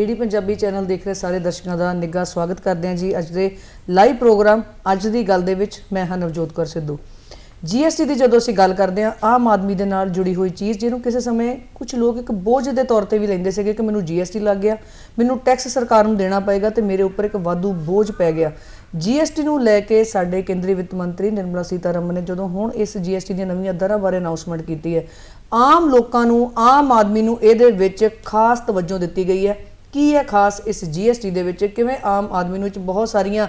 DD Punjabi channel ਦੇਖ ਰਹੇ ਸਾਰੇ ਦਰਸ਼ਕਾਂ ਦਾ ਨਿੱਘਾ ਸਵਾਗਤ ਕਰਦੇ ਹਾਂ ਜੀ। ਅੱਜ ਦੇ ਲਾਈਵ ਪ੍ਰੋਗਰਾਮ, ਅੱਜ ਦੀ ਗੱਲ ਦੇ ਵਿੱਚ ਮੈਂ ਹਾਂ ਨਵਜੋਤ ਕੌਰ ਸਿੱਧੂ। ਜੀਐਸਟੀ ਦੀ ਜਦੋਂ ਅਸੀਂ ਗੱਲ ਕਰਦੇ ਹਾਂ, ਆਮ ਆਦਮੀ ਦੇ ਨਾਲ ਜੁੜੀ ਹੋਈ ਚੀਜ਼ ਜਿਹਨੂੰ ਕਿਸੇ ਸਮੇਂ ਕੁਝ ਲੋਕ ਇੱਕ ਬੋਝ ਦੇ ਤੌਰ ਤੇ ਵੀ ਲੈਂਦੇ ਸੀਗੇ ਕਿ ਮੈਨੂੰ ਜੀਐਸਟੀ ਲੱਗ ਗਿਆ, ਮੈਨੂੰ ਟੈਕਸ ਸਰਕਾਰ ਨੂੰ ਦੇਣਾ ਪਏਗਾ ਤੇ ਮੇਰੇ ਉੱਪਰ ਇੱਕ ਵਾਧੂ ਬੋਝ ਪੈ ਗਿਆ। ਜੀਐਸਟੀ ਨੂੰ ਲੈ ਕੇ ਸਾਡੇ ਕੇਂਦਰੀ ਵਿੱਤ ਮੰਤਰੀ ਨਿਰਮਲਾ ਸੀਤਾਰਮਨ ਨੇ ਜਦੋਂ ਹੁਣ ਇਸ ਜੀਐਸਟੀ ਦੀਆਂ ਨਵੀਆਂ ਦਰਾਂ ਬਾਰੇ ਅਨਾਉਂਸਮੈਂਟ ਕੀਤੀ ਹੈ, ਆਮ ਲੋਕਾਂ ਨੂੰ, ਆਮ ਆਦਮੀ ਨੂੰ ਇਹਦੇ ਵਿੱਚ ਖਾਸ ਤਵੱਜੋ ਦਿੱਤੀ ਗਈ ਹੈ। ਕੀ ਹੈ ਖਾਸ ਇਸ ਜੀਐਸਟੀ ਦੇ ਵਿੱਚ? ਕਿਵੇਂ ਆਮ ਆਦਮੀ ਨੂੰ ਵਿੱਚ ਬਹੁਤ ਸਾਰੀਆਂ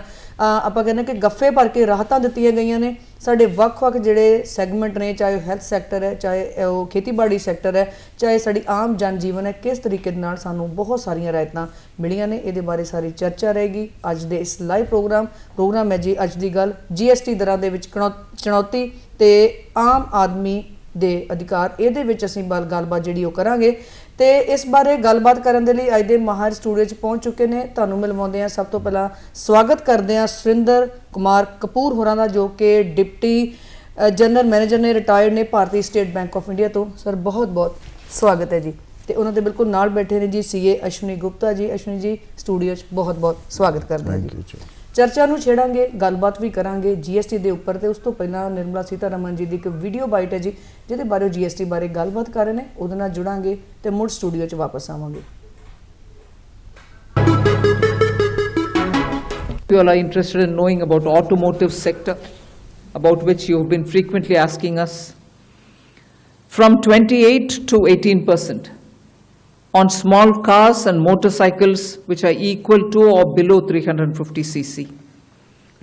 ਆਪਾਂ ਕਹਿੰਦੇ ਕਿ ਗੱਫੇ ਭਰ ਕੇ ਰਾਹਤਾਂ ਦਿੱਤੀਆਂ ਗਈਆਂ ਨੇ। ਸਾਡੇ ਵੱਖ-ਵੱਖ ਜਿਹੜੇ ਸੈਗਮੈਂਟ ਨੇ, ਚਾਹੇ ਹੈਲਥ ਸੈਕਟਰ ਹੈ, ਚਾਹੇ ਉਹ ਖੇਤੀਬਾੜੀ ਸੈਕਟਰ ਹੈ, ਚਾਹੇ ਸਾਡੀ ਆਮ ਜਨ ਜੀਵਨ ਹੈ, ਕਿਸ ਤਰੀਕੇ ਦੇ ਨਾਲ ਸਾਨੂੰ ਬਹੁਤ ਸਾਰੀਆਂ ਰਾਇਤਾਂ ਮਿਲੀਆਂ ਨੇ? ਇਹਦੇ ਬਾਰੇ ਸਾਰੀ ਚਰਚਾ ਰਹੇਗੀ ਅੱਜ ਦੇ ਇਸ ਲਾਈਵ ਪ੍ਰੋਗਰਾਮ। ਪ੍ਰੋਗਰਾਮ ਹੈ ਜੀ ਅੱਜ ਦੀ ਗੱਲ ਜੀਐਸਟੀ ਦਰਾਂ ਦੇ ਵਿੱਚ ਕਣੌ- ਚੁਣੌਤੀ ਤੇ ਆਮ ਆਦਮੀ ਦੇ ਅਧਿਕਾਰ। ਇਹਦੇ ਵਿੱਚ ਅਸੀਂ ਬਲ ਗੱਲਬਾਤ ਜਿਹੜੀ ਉਹ ਕਰਾਂਗੇ। ਤੇ ਇਸ ਬਾਰੇ ਗੱਲਬਾਤ ਕਰਨ ਦੇ ਲਈ ਅੱਜ ਦੇ ਮਾਹਰ ਸਟੂਡੀਓ 'ਚ ਪਹੁੰਚ ਚੁੱਕੇ ਨੇ। ਤੁਹਾਨੂੰ ਮਿਲਵਾਉਂਦੇ ਆ ਸਭ ਤੋਂ ਪਹਿਲਾਂ ਸਵਾਗਤ ਕਰਦੇ ਆ ਸੁਰਿੰਦਰ ਕੁਮਾਰ ਕਪੂਰ ਹੋਰਾਂ ਦਾ, ਜੋ ਕਿ ਡਿਪਟੀ ਜਨਰਲ ਮੈਨੇਜਰ ਨੇ ਰਿਟਾਇਰਡ ਨੇ Bharatiya state bank of India ਤੋਂ। ਸਰ, ਬਹੁਤ ਬਹੁਤ ਸਵਾਗਤ ਹੈ ਜੀ। ਤੇ ਉਹਨਾਂ ਦੇ ਬਿਲਕੁਲ ਨਾਲ ਬੈਠੇ ਨੇ ਜੀ ਸੀਏ ਅਸ਼ਵਨੀ ਗੁਪਤਾ ਜੀ। ਅਸ਼ਵਨੀ ਜੀ, ਸਟੂਡੀਓ 'ਚ ਬਹੁਤ ਬਹੁਤ ਸਵਾਗਤ ਕਰਦੇ ਹਾਂ ਜੀ। ਚਰਚਾ ਨੂੰ ਛੇੜਾਂਗੇ ਗੱਲਬਾਤ ਵੀ ਕਰਾਂਗੇ ਜੀਐਸਟੀ ਦੇ ਉੱਪਰ ਤੇ ਉਸ ਤੋਂ ਪਹਿਲਾਂ ਨਿਰਮਲਾ ਸੀਤਾਰਮਨ ਜੀ ਦੀ ਇੱਕ ਵੀਡੀਓ ਬਾਈਟ ਹੈ ਜੀ ਜਿਹਦੇ ਬਾਰੇ ਜੀਐਸਟੀ ਬਾਰੇ ਗੱਲਬਾਤ ਕਰ ਰਹੇ ਨੇ ਉਹਦੇ ਨਾਲ ਜੁੜਾਂਗੇ ਤੇ ਮੁੜ ਸਟੂਡੀਓ 'ਚ ਵਾਪਸ ਆਵਾਂਗੇ you all are interested in knowing about automotive sector, about which you have been frequently asking us, from 28 to 18 percent on small cars and motorcycles which are equal to or below 350 cc.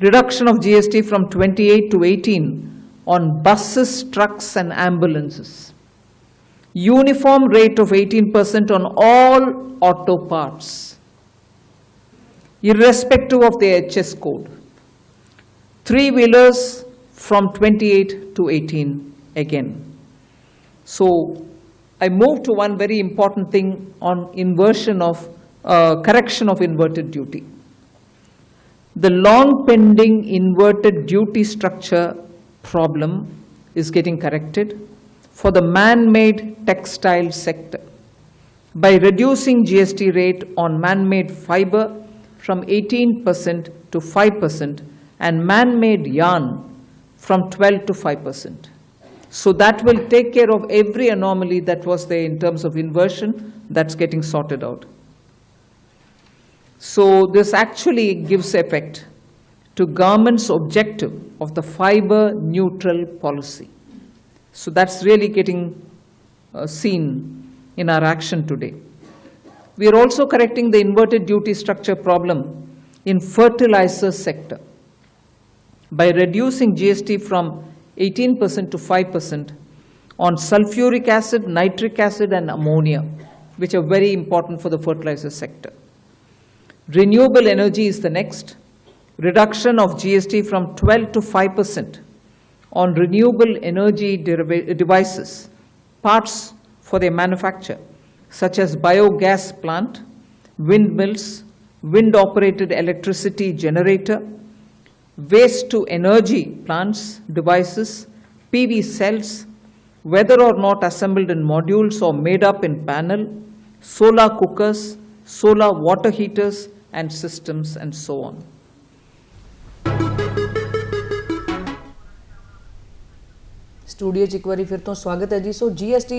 Reduction of GST from 28 to 18 on buses, trucks and ambulances. Uniform rate of 18 percent on all auto parts irrespective of their HS code. Three-wheelers from 28 to 18 again. So I move to one very important thing on inversion of, uh, correction of inverted duty. The long pending inverted duty structure problem is getting corrected for the man-made textile sector by reducing GST rate on man-made fiber from 18% to 5% and man-made yarn from 12 to 5%. So that will take care of every anomaly that was there in terms of inversion, that's getting sorted out. So this actually gives effect to government's objective of the fiber neutral policy. So that's really getting uh, seen in our action today. We are also correcting the inverted duty structure problem in fertilizer sector by reducing GST from 18% to 5% on sulfuric acid, nitric acid and ammonia, which are very important for the fertilizer sector. Renewable energy is the next. Reduction of GST from 12 to 5% on renewable energy devices, parts for their manufacture, such as biogas plant, windmills, wind-operated electricity generator, waste to energy plants, devices, PV cells, whether or not assembled in modules or made up in panel, solar cookers, solar water heaters and systems and so on. Studio 'ਚ ਇੱਕ ਵਾਰੀ ਫਿਰ ਤੋਂ ਸਵਾਗਤ ਹੈ ਜੀ। ਸੋ GST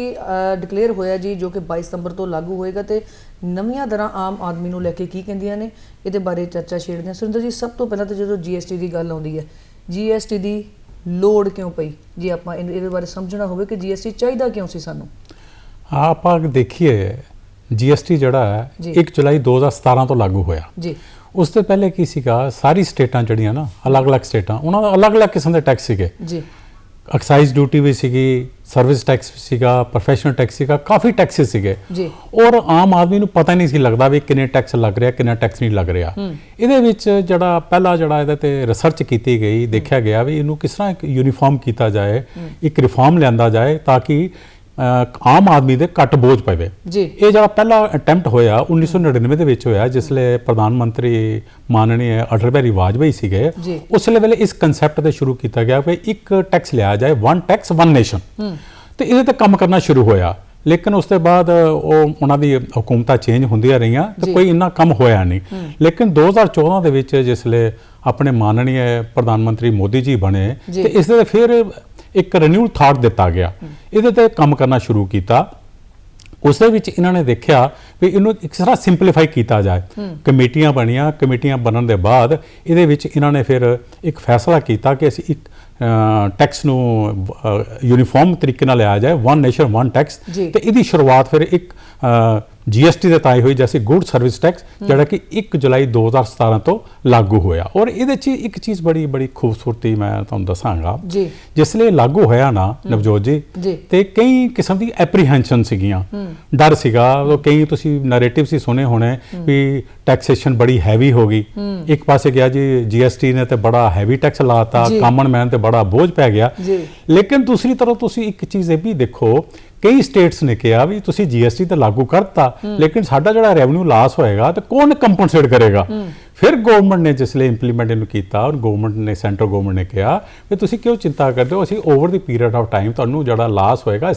declare ਹੋਇਆ ਜੀ ਜੋ ਕਿ 22 ਸਤੰਬਰ ਤੋਂ ਲਾਗੂ ਹੋਏਗਾ ਤੇ ਨਵੀਆਂ ਦਰਾਂ ਆਮ ਆਦਮੀ ਨੂੰ ਲੈ ਕੇ ਕੀ ਕਹਿੰਦੀਆਂ ਨੇ ਇਹਦੇ ਬਾਰੇ ਚਰਚਾ ਛੇੜਦੇ ਹਾਂ। ਸੁਰਿੰਦਰ ਜੀ ਸਭ ਤੋਂ ਪਹਿਲਾਂ ਤਾਂ ਜਦੋਂ ਜੀਐਸਟੀ ਦੀ ਗੱਲ ਆਉਂਦੀ ਹੈ ਜੀਐਸਟੀ ਦੀ ਲੋੜ ਕਿਉਂ ਪਈ? ਜੇ ਆਪਾਂ ਇਹਦੇ ਬਾਰੇ ਸਮਝਣਾ ਹੋਵੇ ਕਿ ਜੀਐਸਟੀ ਚਾਹੀਦਾ ਕਿਉਂ ਸੀ ਸਾਨੂੰ? ਹਾਂ, ਆਪਾਂ ਦੇਖੀਏ ਜੀਐਸਟੀ ਜਿਹੜਾ ਹੈ ਜੀ। 1 ਜੁਲਾਈ 2017 ਤੋਂ ਲਾਗੂ ਹੋਇਆ। ਜੀ। ਉਸ ਤੋਂ ਪਹਿਲੇ ਕੀ ਸੀਗਾ? ਸਾਰੀ ਸਟੇਟਾਂ ਜਿਹੜੀਆਂ ਨਾ ਅਲੱਗ-ਅਲੱਗ ਸਟੇਟਾਂ ਉਹਨਾਂ ਦਾ ਅਲੱਗ-ਅਲੱਗ ਕਿਸਮ ਦੇ ਟੈਕਸ ਸੀਗੇ। ਜੀ। ਐਕਸਾਈਜ਼ ਡਿਊਟੀ ਵੀ ਸੀਗੀ ਸਰਵਿਸ ਟੈਕਸ ਸੀਗਾ ਪ੍ਰੋਫੈਸ਼ਨਲ ਟੈਕਸ ਸੀਗਾ ਕਾਫੀ ਟੈਕਸਸ ਸੀਗੇ। ਜੀ। ਔਰ ਆਮ ਆਦਮੀ ਨੂੰ ਪਤਾ ਨਹੀਂ ਸੀ ਲੱਗਦਾ ਵੀ ਕਿੰਨੇ ਟੈਕਸ ਲੱਗ ਰਿਹਾ ਕਿੰਨਾ ਟੈਕਸ ਨਹੀਂ ਲੱਗ ਰਿਹਾ। ਇਹਦੇ ਵਿੱਚ ਜਿਹੜਾ ਪਹਿਲਾ ਜਿਹੜਾ ਇਹਦੇ ਤੇ ਰਿਸਰਚ ਕੀਤੀ ਗਈ ਦੇਖਿਆ ਗਿਆ ਵੀ ਇਹਨੂੰ ਕਿਸ ਤਰ੍ਹਾਂ ਇੱਕ ਯੂਨੀਫਾਰਮ ਕੀਤਾ ਜਾਏ ਇੱਕ ਰਿਫਾਰਮ ਲਿਆਂਦਾ ਜਾਏ ਤਾਂ ਕਿ ਆਮ ਆਦਮੀ ਦੇ ਘੱਟ ਬੋਝ ਪਵੇ। ਜੀ। ਇਹ ਜਿਹੜਾ ਪਹਿਲਾ ਅਟੈਂਪਟ ਹੋਇਆ 1999 ਦੇ ਵਿੱਚ ਹੋਇਆ ਜਿਸ ਲਈ ਪ੍ਰਧਾਨ ਮੰਤਰੀ ਮਾਨਨੀय ਅਟਲ ਬਿਹਾਰੀ ਵਾਜਪਾਈ ਸੀਗੇ। ਉਸ ਵੇਲੇ ਇਸ ਕਨਸੈਪਟ ਤੇ ਸ਼ੁਰੂ ਕੀਤਾ ਗਿਆ ਕਿ ਇੱਕ ਟੈਕਸ ਲਿਆ ਜਾਏ ਵਨ ਟੈਕਸ ਵਨ ਨੇਸ਼ਨ ਤੇ ਇਹਦੇ ਤੇ ਕੰਮ ਕਰਨਾ ਸ਼ੁਰੂ ਹੋਇਆ। ਲੇਕਿਨ ਉਸ ਤੋਂ ਬਾਅਦ ਉਹ ਉਹਨਾਂ ਦੀ ਹਕੂਮਤਾਂ ਚੇਂਜ ਹੁੰਦੀਆਂ ਰਹੀਆਂ। ਤੇ ਕੋਈ ਇੰਨਾ ਕੰਮ ਹੋਇਆ ਨਹੀਂ। ਲੇਕਿਨ 2014 ਦੇ ਵਿੱਚ ਜਿਸਲੇ ਆਪਣੇ ਮਾਨਣੀय ਪ੍ਰਧਾਨ ਮੰਤਰੀ ਮੋਦੀ ਜੀ ਬਣੇ। ਤੇ ਇਸ ਦੇ ਫਿਰ ਇੱਕ ਰੀਨਿਊਡ ਥਾਟ ਦਿੱਤਾ ਗਿਆ। ਇਹਦੇ ਤੇ ਕੰਮ ਕਰਨਾ ਸ਼ੁਰੂ ਕੀਤਾ। ਉਸ ਦੇ ਵਿੱਚ ਇਹਨਾਂ ਨੇ ਦੇਖਿਆ ਵੀ ਇਹਨੂੰ ਇੱਕ ਤਰ੍ਹਾਂ ਸਿੰਪਲੀਫਾਈ ਕੀਤਾ ਜਾਏ। ਕਮੇਟੀਆਂ ਬਣੀਆਂ ਕਮੇਟੀਆਂ ਬਣਨ ਦੇ ਬਾਅਦ ਇਹਦੇ ਵਿੱਚ ਇਹਨਾਂ ਨੇ ਫਿਰ ਇੱਕ ਫੈਸਲਾ ਕੀਤਾ ਕਿ ਅਸੀਂ ਇੱਕ ਟੈਕਸ ਨੂੰ ਯੂਨੀਫਾਰਮ ਤਰੀਕੇ ਨਾਲ ਲਿਆ ਜਾਏ ਵਨ ਨੇਸ਼ਨ ਵਨ ਟੈਕਸ। ਤੇ ਇਹਦੀ ਸ਼ੁਰੂਆਤ ਫਿਰ ਇੱਕ ਜੀਐਸਟੀ ਦੇ ਤਾਈ ਹੋਈ ਜੈਸੇ ਗੁੱਡ ਸਰਵਿਸ ਟੈਕਸ ਜਿਹੜਾ ਕਿ 1 ਜੁਲਾਈ 2017 ਤੋਂ ਲਾਗੂ ਹੋਇਆ। ਔਰ ਇਹਦੇ 'ਚ ਇੱਕ ਚੀਜ਼ ਬੜੀ ਬੜੀ ਖੂਬਸੂਰਤੀ ਮੈਂ ਤੁਹਾਨੂੰ ਦੱਸਾਂਗਾ। ਜੀ। ਜਿਸ ਲਈ ਲਾਗੂ ਹੋਇਆ ਨਾ ਨਵਜੋਤ ਜੀ। ਤੇ ਕਈ ਕਿਸਮ ਦੀ ਐਪਰੀਹੈਂਸ਼ਨ ਸੀਗੀਆਂ। ਡਰ ਸੀਗਾ ਉਹ ਕਈ ਤੁਸੀਂ ਨੈਰੇਟਿਵ ਸੀ ਸੁਨੇ ਹੋਣੇ ਵੀ ਟੈਕਸੇਸ਼ਨ ਬੜੀ ਹੈਵੀ ਹੋ ਗਈ। ਇੱਕ ਪਾਸੇ ਗਿਆ ਜੀ ਜੀਐਸਟੀ ਨੇ ਤੇ ਬੜਾ ਹੈਵੀ ਟੈਕਸ ਲਾਤਾ। ਕਾਮਨ ਮੈਨ ਤੇ ਬੜਾ ਬੋਝ ਪੈ ਗਿਆ। ਜੀ। ਲੇਕਿਨ ਦੂਸਰੀ ਤਰਫ ਤੁਸੀਂ ਇੱਕ ਚੀਜ਼ ਇਹ ਵੀ ਦੇਖੋ ਕਈ ਸਟੇਟਸ ਨੇ ਕਿਹਾ ਵੀ ਤੁਸੀਂ ਜੀਐਸਟੀ ਤਾਂ ਲਾਗੂ ਕਰਤਾ ਲੇਕਿਨ ਸਾਡਾ ਜਿਹੜਾ ਰੈਵਨਿਊ ਲਾਸ ਹੋਏਗਾ ਤੇ ਕੌਣ ਕੰਪਨਸੇਟ ਕਰੇਗਾ? ਫਿਰ ਗਵਰਨਮੈਂਟ ਨੇ ਜਿਸ ਲਈ ਇੰਪਲੀਮੈਂਟ ਇਹਨੂੰ ਕੀਤਾ ਔਰ ਗਵਰਨਮੈਂਟ ਨੇ ਸੈਂਟਰ ਗਵਰਨਮੈਂਟ ਨੇ ਕਿਹਾ ਵੀ ਤੁਸੀਂ ਕਿਉਂ ਚਿੰਤਾ ਕਰਦੇ ਹੋ? ਅਸੀਂ over the period of time ਤੁਹਾਨੂੰ ਜਿਹੜਾ ਲਾਸ ਹੋਏਗਾ